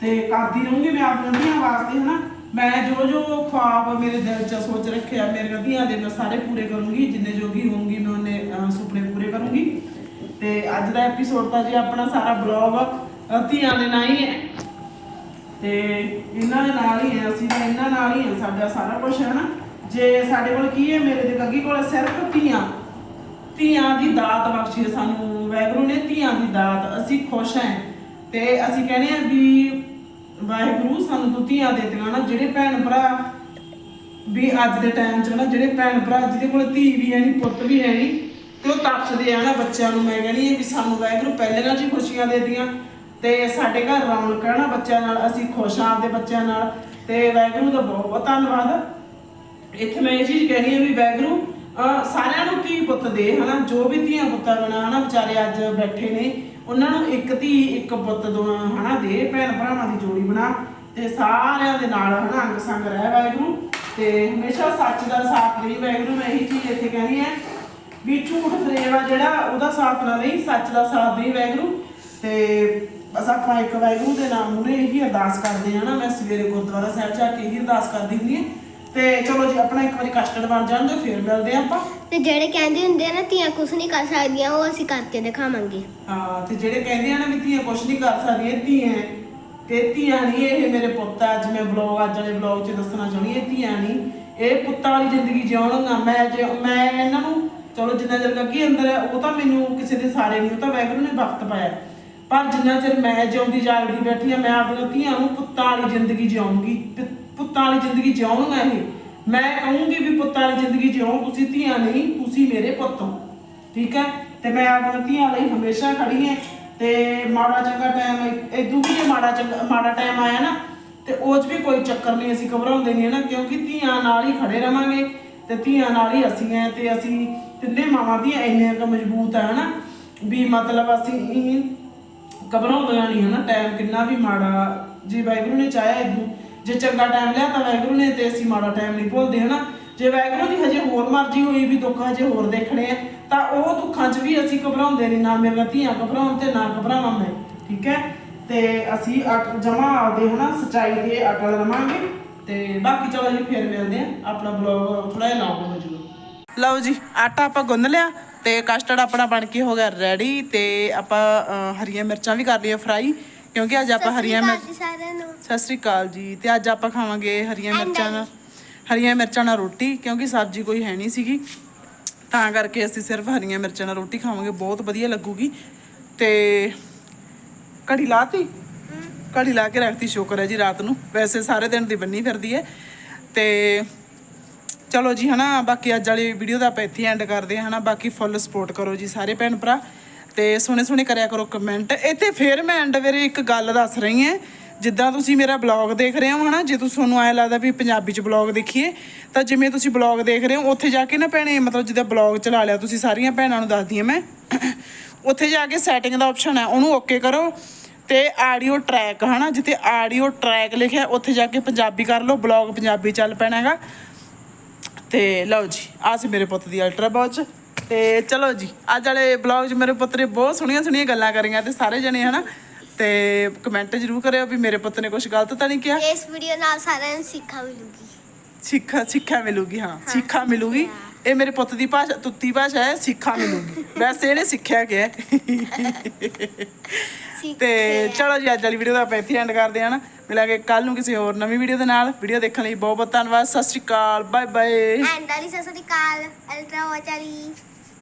ਤੇ ਕਰਦੀ ਰਹੂੰਗੀ ਮੈਂ ਆਪਣੀਆਂ ਧੀਆਂ ਵਾਸਤੇ ਹਨਾ। ਮੈਂ ਜੋ ਜੋ ਖੁਆਬ ਮੇਰੇ ਦਿਲ 'ਚ ਸੋਚ ਰੱਖਿਆ, ਮੇਰੀਆਂ ਧੀਆਂ ਦੇ ਮੈਂ ਸਾਰੇ ਪੂਰੇ ਕਰੂੰਗੀ। ਜਿੰਨੇ ਜੋਗੀ ਹੋਊਂਗੀ, ਮੈਂ ਉਹਨੇ ਸੁਪਨੇ ਪੂਰੇ ਕਰੂੰਗੀ। ਤੇ ਅੱਜ ਦਾ ਐਪੀਸੋਡ ਤਾਂ ਜੀ ਆਪਣਾ ਸਾਰਾ ਬਲੌਗ ਧੀਆਂ ਦੇ ਨਾਲ ਹੀ ਹੈ। ਤੇ ਇਹਨਾਂ ਦੇ ਨਾਲ ਹੀ ਹੈ, ਅਸੀਂ ਤਾਂ ਇਹਨਾਂ ਨਾਲ ਹੀ ਹੈ, ਸਾਡਾ ਸਾਰਾ ਕੁਝ ਹੈ ਨਾ। ਜੇ ਸਾਡੇ ਕੋਲ ਕੀ ਹੈ, ਮੇਰੇ ਦੇ ਗੱਗੀ ਕੋਲ ਸਿਰਫ ਧੀਆਂ। ਧੀਆਂ ਦੀ ਦਾਤ ਬਖਸ਼ੀ ਸਾਨੂੰ ਵੈਗਰੂ ਨੇ ਧੀਆਂ ਦੀ ਦਾਤ, ਅਸੀਂ ਖੁਸ਼ ਹਾਂ। ਤੇ ਅਸੀਂ ਕਹਿੰਦੇ ਆ ਵੀ ਵਾਹਿਗੁਰੂ ਸਾਨੂੰ ਤੂੰ ਧੀਆਂ ਦੇਤੀਆਂ ਨਾ, ਜਿਹੜੇ ਭੈਣ ਭਰਾ ਵੀ ਅੱਜ ਦੇ ਟਾਈਮ 'ਚ ਨਾ, ਜਿਹੜੇ ਭੈਣ ਭਰਾ ਜਿਹਦੇ ਕੋਲ ਧੀ ਵੀ ਹੈ ਨਹੀਂ ਪੁੱਤ ਵੀ ਹੈ ਨਹੀਂ ਤੇ ਉਹ ਤਰਸਦੇ ਆ? ਨਾ ਬੱਚਿਆਂ ਨੂੰ ਮੈਂ ਕਹਿੰਦੀ ਹਾਂ ਵੀ ਸਾਨੂੰ ਵਾਹਿਗੁਰੂ ਪਹਿਲੀਆਂ 'ਚ ਹੀ ਖੁਸ਼ੀਆਂ ਦੇਤੀਆਂ ਤੇ ਸਾਡੇ ਘਰ ਰੌਣਕ ਹੈ ਨਾ ਬੱਚਿਆਂ ਨਾਲ, ਅਸੀਂ ਖੁਸ਼ ਹਾਂ ਆਪਦੇ ਬੱਚਿਆਂ ਨਾਲ ਤੇ ਵਾਹਿਗੁਰੂ ਦਾ ਬਹੁਤ ਬਹੁਤ ਧੰਨਵਾਦ। ਇੱਥੇ ਮੈਂ ਇਹ ਚੀਜ਼ ਕਹਿਣੀ ਹੈ ਵੀ ਵੈਗਰੂ ਸਾਰਿਆਂ ਨੂੰ ਧੀ ਪੁੱਤ ਦੇ, ਹਨਾ, ਜੋ ਵੀ ਧੀਆਂ ਪੁੱਤਾਂ ਬਣਾ, ਹਨਾ, ਵਿਚਾਰੇ ਅੱਜ ਬੈਠੇ ਨੇ, ਉਹਨਾਂ ਨੂੰ ਇੱਕ ਧੀ, ਇੱਕ ਪੁੱਤ ਦੋ ਹਨਾ, ਦੇ, ਭੈਣ ਭਰਾਵਾਂ ਦੀ ਜੋੜੀ ਬਣਾ ਤੇ ਸਾਰਿਆਂ ਦੇ ਨਾਲ, ਹਨਾ ਅੰਗ ਸੰਗ ਰਹਿ ਵਾਹਿਗੁਰੂ ਤੇ ਹਮੇਸ਼ਾ ਸੱਚ ਦਾ ਸਾਥ ਦੇਈ ਵਾਹਿਗੁਰੂ। ਮੈਂ ਇਹੀ ਚੀਜ਼ ਇੱਥੇ ਕਹਿਣੀ ਹੈ ਵੀ ਝੂਠ ਫਰੇਬ ਆ ਜਿਹੜਾ ਉਹਦਾ ਸਾਥ ਨਾ ਨਹੀਂ ਸੱਚ ਦਾ ਸਾਥ ਦੇਈ ਵੈਗਰੂ ਤੇ ਬਸ ਆਪਾਂ ਇੱਕ ਵਾਹਿਗੁਰੂ ਦੇ ਨਾਮ ਨੂੰ ਇਹੀ ਅਰਦਾਸ ਕਰਦੇ ਹਾਂ ਨਾ ਮੈਂ ਸਵੇਰੇ ਗੁਰਦੁਆਰਾ ਸਾਹਿਬ ਜਾ ਕੇ ਇਹੀ ਅਰਦਾਸ ਕਰਦੀ ਹੁੰਦੀ ਹਾਂ। ਤੇ ਚਲੋ ਜੀ ਆਪਣਾ ਇੱਕ ਵਾਰੀ ਕਸਟਰਡ ਬਣ ਜਾਣ ਤੇ ਫਿਰ ਮਿਲਦੇ ਆਪਾਂ। ਤੇ ਜਿਹੜੇ ਕਹਿੰਦੇ ਹੁੰਦੇ ਆ ਨਾ ਧੀਆਂ ਕੁਝ ਨਹੀਂ ਕਰ ਸਕਦੀਆਂ ਉਹ ਅਸੀਂ ਕਰਕੇ ਦਿਖਾਵਾਂਗੇ। ਹਾਂ ਤੇ ਜਿਹੜੇ ਕਹਿੰਦੇ ਆ ਨਾ ਵੀ ਧੀਆਂ ਕੁਛ ਨਹੀਂ ਕਰ ਸਕਦੀਆਂ ਧੀਆਂ। ਤੇ ਧੀਆਂ ਨਹੀਂ ਇਹ ਮੇਰੇ ਪੁੱਤ ਆ ਅੱਜ ਮੈਂ ਬਲੌਗ ਅੱਜ ਵਾਲੇ ਬਲੌਗ 'ਚ ਦੱਸਣਾ ਚਾਹੁੰਦੀ ਇਹ ਧੀਆਂ ਨਹੀਂ ਇਹ ਪੁੱਤਾਂ ਵਾਲੀ ਜ਼ਿੰਦਗੀ ਜਿਉਣਗਾ ਮੈਂ ਜੇ ਮੈਂ ਇਹਨਾਂ ਨੂੰ ਚਲੋ ਜਿੰਨਾ ਚਿਰ ਗੱਗੀ ਅੰਦਰ ਹੈ ਉਹ ਤਾਂ ਮੈਨੂੰ ਕਿਸੇ ਦੇ ਸਾਰੇ ਨਹੀਂ, ਉਹ ਤਾਂ ਵੈਗਰੂ ਨੇ ਵਕਤ ਪਾਇਆ। ਪਰ ਜਿੰਨਾ ਚਿਰ ਮੈਂ ਜਿਉਂਦੀ ਜਾਗਦੀ ਬੈਠੀ ਆ, ਮੈਂ ਆਪਣੀਆਂ ਧੀਆਂ ਨੂੰ ਪੁੱਤਾਂ ਵਾਲੀ ਜ਼ਿੰਦਗੀ ਜਿਉਂਗੀ। ਪੁੱਤਾਂ ਵਾਲੀ ਜ਼ਿੰਦਗੀ ਜਿਉਣਗਾ ਇਹ। ਮੈਂ ਕਹੂੰਗੀ ਵੀ ਪੁੱਤਾਂ ਵਾਲੀ ਜ਼ਿੰਦਗੀ ਜਿਉਂ, ਤੁਸੀਂ ਧੀਆਂ ਨਹੀਂ, ਤੁਸੀਂ ਮੇਰੇ ਪੁੱਤ ਹੋ। ਠੀਕ ਹੈ? ਤੇ ਮੈਂ ਆਪਣੀਆਂ ਧੀਆਂ ਲਈ ਹਮੇਸ਼ਾ ਖੜੀ ਹਾਂ। ਤੇ ਮਾੜਾ ਚੰਗਾ ਟਾਈਮ ਇਦੋਂ ਵੀ ਜੇ ਮਾੜਾ ਚੰਗਾ, ਮਾੜਾ ਟਾਈਮ ਆਇਆ ਨਾ, ਤੇ ਉਹ 'ਚ ਵੀ ਕੋਈ ਚੱਕਰ ਨਹੀਂ ਅਸੀਂ ਘਬਰਾਉਂਦੇ ਨਹੀਂ, ਹੈ ਨਾ? ਕਿਉਂਕਿ ਧੀਆਂ ਨਾਲ ਹੀ ਖੜੇ ਰਵਾਂਗੇ। ਤੇ ਧੀਆਂ ਨਾਲ ਹੀ ਅਸੀਂ ਐ ਤੇ ਅਸੀਂ ਤਿੰਨੇ ਮਾਵਾਂ ਧੀਆਂ ਇੰਨੀਆਂ ਕੁ ਮਜ਼ਬੂਤ ਆ, ਹਨਾ? ਵੀ ਮਤਲਬ ਅਸੀਂ ਘਬਰਾਉਂਦੀਆਂ ਨਹੀਂ ਹਨਾ? ਟਾਈਮ ਕਿੰਨਾ ਵੀ ਮਾੜਾ, ਜੇ ਵਾਹਿਗੁਰੂ ਨੇ ਚਾਹਿਆ ਇਦੋਂ ਜੇ ਚੰਗਾ ਟਾਈਮ ਲਿਆ ਤਾਂ ਵਾਹਿਗੁਰੂ ਨੇ ਤੇ ਅਸੀਂ ਮਾੜਾ ਟਾਈਮ ਨਹੀਂ ਭੁੱਲਦੇ, ਹਨਾ? ਜੇ ਵਾਹਿਗੁਰੂ ਦੀ ਹਜੇ ਹੋਰ ਮਰਜ਼ੀ ਹੋਈ, ਵੀ ਦੁੱਖ ਹਜੇ ਹੋਰ ਦੇਖਣੇ ਆ, ਤਾਂ ਉਹ ਦੁੱਖਾਂ 'ਚ ਵੀ ਅਸੀਂ ਘਬਰਾਉਂਦੇ ਨਹੀਂ ਨਾ ਮੇਰੀਆਂ ਧੀਆਂ ਘਬਰਾਉਣ ਤੇ ਨਾ ਘਬਰਾਵਾਂ ਮੈਂ, ਠੀਕ ਹੈ? ਤੇ ਅਸੀਂ ਜਮਾ ਆਦੇ ਹਨਾ? ਸਚਾਈ ਦੇ ਅਟਲ ਰਵਾਂਗੇ। ਤੇ ਬਾਕੀ ਚਲੋ ਜੀ ਫਿਰ ਮਿਲਦੇ ਆ ਆਪਣਾ ਬਲੌਗ ਥੋੜਾ ਜਿਹਾ ਲੌਂਗ ਹੋ ਜਾਊਗਾ। ਲਓ ਜੀ ਆਟਾ ਆਪਾਂ ਗੁੰਨ ਲਿਆ ਤੇ ਕਸਟਰਡ ਆਪਣਾ ਬਣ ਕੇ ਹੋ ਗਿਆ ਰੈਡੀ ਤੇ ਆਪਾਂ ਹਰੀਆਂ ਮਿਰਚਾਂ ਵੀ ਕਰ ਲਈਆਂ ਫਰਾਈ ਕਿਉਂਕਿ ਅੱਜ ਆਪਾਂ ਹਰੀਆਂ ਮਿਰਚ ਮਿਰਚ ਸਾਰਿਆਂ ਨੂੰ। ਸਤਿ ਸ੍ਰੀ ਅਕਾਲ ਜੀ ਤੇ ਅੱਜ ਆਪਾਂ ਖਾਵਾਂਗੇ ਹਰੀਆਂ ਮਿਰਚਾਂ ਨਾਲ ਹਰੀਆਂ ਮਿਰਚਾਂ ਨਾਲ ਰੋਟੀ ਕਿਉਂਕਿ ਸਬਜ਼ੀ ਕੋਈ ਹੈ ਨਹੀਂ ਸੀਗੀ। ਤਾਂ ਕਰਕੇ ਅਸੀਂ ਸਿਰਫ ਹਰੀਆਂ ਮਿਰਚਾਂ ਨਾਲ ਰੋਟੀ ਖਾਵਾਂਗੇ ਬਹੁਤ ਵਧੀਆ ਲੱਗੂਗੀ। ਤੇ ਕੜੀ ਲਾਤੀ? ਘੜੀ ਲਾ ਕੇ ਰੱਖਤੀ, ਸ਼ੁਕਰ ਹੈ ਜੀ, ਰਾਤ ਨੂੰ। ਵੈਸੇ ਸਾਰੇ ਦਿਨ ਦੀ ਬੰਨੀ ਫਿਰਦੀ ਹੈ। ਤੇ ਚਲੋ ਜੀ, ਹਨਾ, ਬਾਕੀ ਅੱਜ ਵਾਲੀ ਵੀਡੀਓ ਦਾ ਆਪਾਂ ਇੱਥੇ ਐਂਡ ਕਰਦੇ ਹਾਂ, ਹਨਾ। ਬਾਕੀ ਫੁੱਲ ਸਪੋਰਟ ਕਰੋ ਜੀ ਸਾਰੇ ਭੈਣ ਭਰਾ। ਤੇ ਸੋਹਣੇ ਸੋਹਣੇ ਕਰਿਆ ਕਰੋ ਕਮੈਂਟ ਇੱਥੇ ਫੇਰ ਮੈਂ ਐਂਡ ਵੇਰੇ ਇੱਕ ਗੱਲ ਦੱਸ ਰਹੀ ਹਾਂ। ਜਿੱਦਾਂ ਤੁਸੀਂ ਮੇਰਾ ਬਲੌਗ ਦੇਖ ਰਹੇ ਹੋ, ਹਨਾ, ਜੇ ਤੁਸੀਂ ਤੁਹਾਨੂੰ ਐ ਲੱਗਦਾ ਵੀ ਪੰਜਾਬੀ ਚ ਬਲੌਗ ਦੇਖੀਏ, ਤਾਂ ਜਿਵੇਂ ਤੁਸੀਂ ਬਲੌਗ ਦੇਖ ਰਹੇ ਹੋ, ਉੱਥੇ ਜਾ ਕੇ ਨਾ ਭੈਣੇ, ਮਤਲਬ ਜਿੱਦਾਂ ਬਲੌਗ ਚਲਾ ਲਿਆ ਤੁਸੀਂ, ਸਾਰੀਆਂ ਭੈਣਾਂ ਨੂੰ ਦੱਸਦੀ ਹਾਂ ਮੈਂ। ਉੱਥੇ ਜਾ ਕੇ ਸੈਟਿੰਗ ਦਾ ਆਪਸ਼ਨ ਹੈ, ਉਹਨੂੰ ਓਕੇ ਕਰੋ। ਤੇ ਆਡੀਓ ਟਰੈਕ ਹਨਾ? ਜਿੱਥੇ ਆਡੀਓ ਟਰੈਕ ਲਿਖਿਆ ਉੱਥੇ ਜਾ ਕੇ ਪੰਜਾਬੀ ਕਰ ਲਓ ਬਲੌਗ ਪੰਜਾਬੀ ਚੱਲ ਪੈਣਾ ਹੈਗਾ। ਤੇ ਲਓ ਜੀ ਆਹ ਸੀ ਮੇਰੇ ਪੁੱਤ ਦੀ ਅਲਟਰਾ ਵਾਚ ਤੇ ਚਲੋ ਜੀ ਅੱਜ ਵਾਲੇ ਬਲੌਗ 'ਚ ਮੇਰੇ ਪੁੱਤ ਨੇ ਬਹੁਤ ਸੋਹਣੀਆਂ ਸੋਹਣੀਆਂ ਗੱਲਾਂ ਕਰੀਆਂ ਤੇ ਸਾਰੇ ਜਣੇ ਹਨਾ? ਤੇ ਕਮੈਂਟ ਜ਼ਰੂਰ ਕਰਿਓ ਵੀ ਮੇਰੇ ਪੁੱਤ ਨੇ ਕੁਝ ਗਲਤ ਤਾਂ ਨਹੀਂ ਕਿਹਾ। ਇਸ ਵੀਡੀਓ ਨਾਲ ਸਾਰਿਆਂ ਨੂੰ ਸਿੱਖਾ ਮਿਲੂਗੀ। ਸਿੱਖਾ ਸਿੱਖਾ ਮਿਲੂਗੀ ਹਾਂ ਸਿੱਖਾ ਮਿਲੂਗੀ। ਇਹ ਮੇਰੇ ਪੁੱਤ ਦੀ ਭਾਸ਼ਾ ਤੁੱਤੀ ਭਾਸ਼ਾ ਹੈ ਸਿੱਖਾ ਮਿਲੂਗੀ ਵੈਸੇ ਇਹਨੇ ਸਿੱਖਿਆ ਗਿਆ ਤੇ ਚਲੋ ਜੀ ਅੱਜ ਵਾਲੀ ਵੀਡੀਓ ਦਾ ਆਪਾਂ ਇੱਥੇ ਐਂਡ ਕਰਦੇ ਹਾਂ ਨਾ। ਮਿਲਾਂਗੇ ਕੱਲ ਨੂੰ ਕਿਸੇ ਹੋਰ ਨਵੀਂ ਵੀਡੀਓ ਦੇ ਨਾਲ। ਵੀਡੀਓ ਦੇਖਣ ਲਈ ਬਹੁਤ ਬਹੁਤ ਧੰਨਵਾਦ। ਸਤਿ ਸ਼੍ਰੀ ਅਕਾਲ। ਬਾਏ ਬਾਏ ਐਂਡ ਵਾਲੀ ਸਤਿ ਸ੍ਰੀ ਅਕਾਲ। ਅਲਟਰਾ ਵਾਚ ਵਾਲੀ।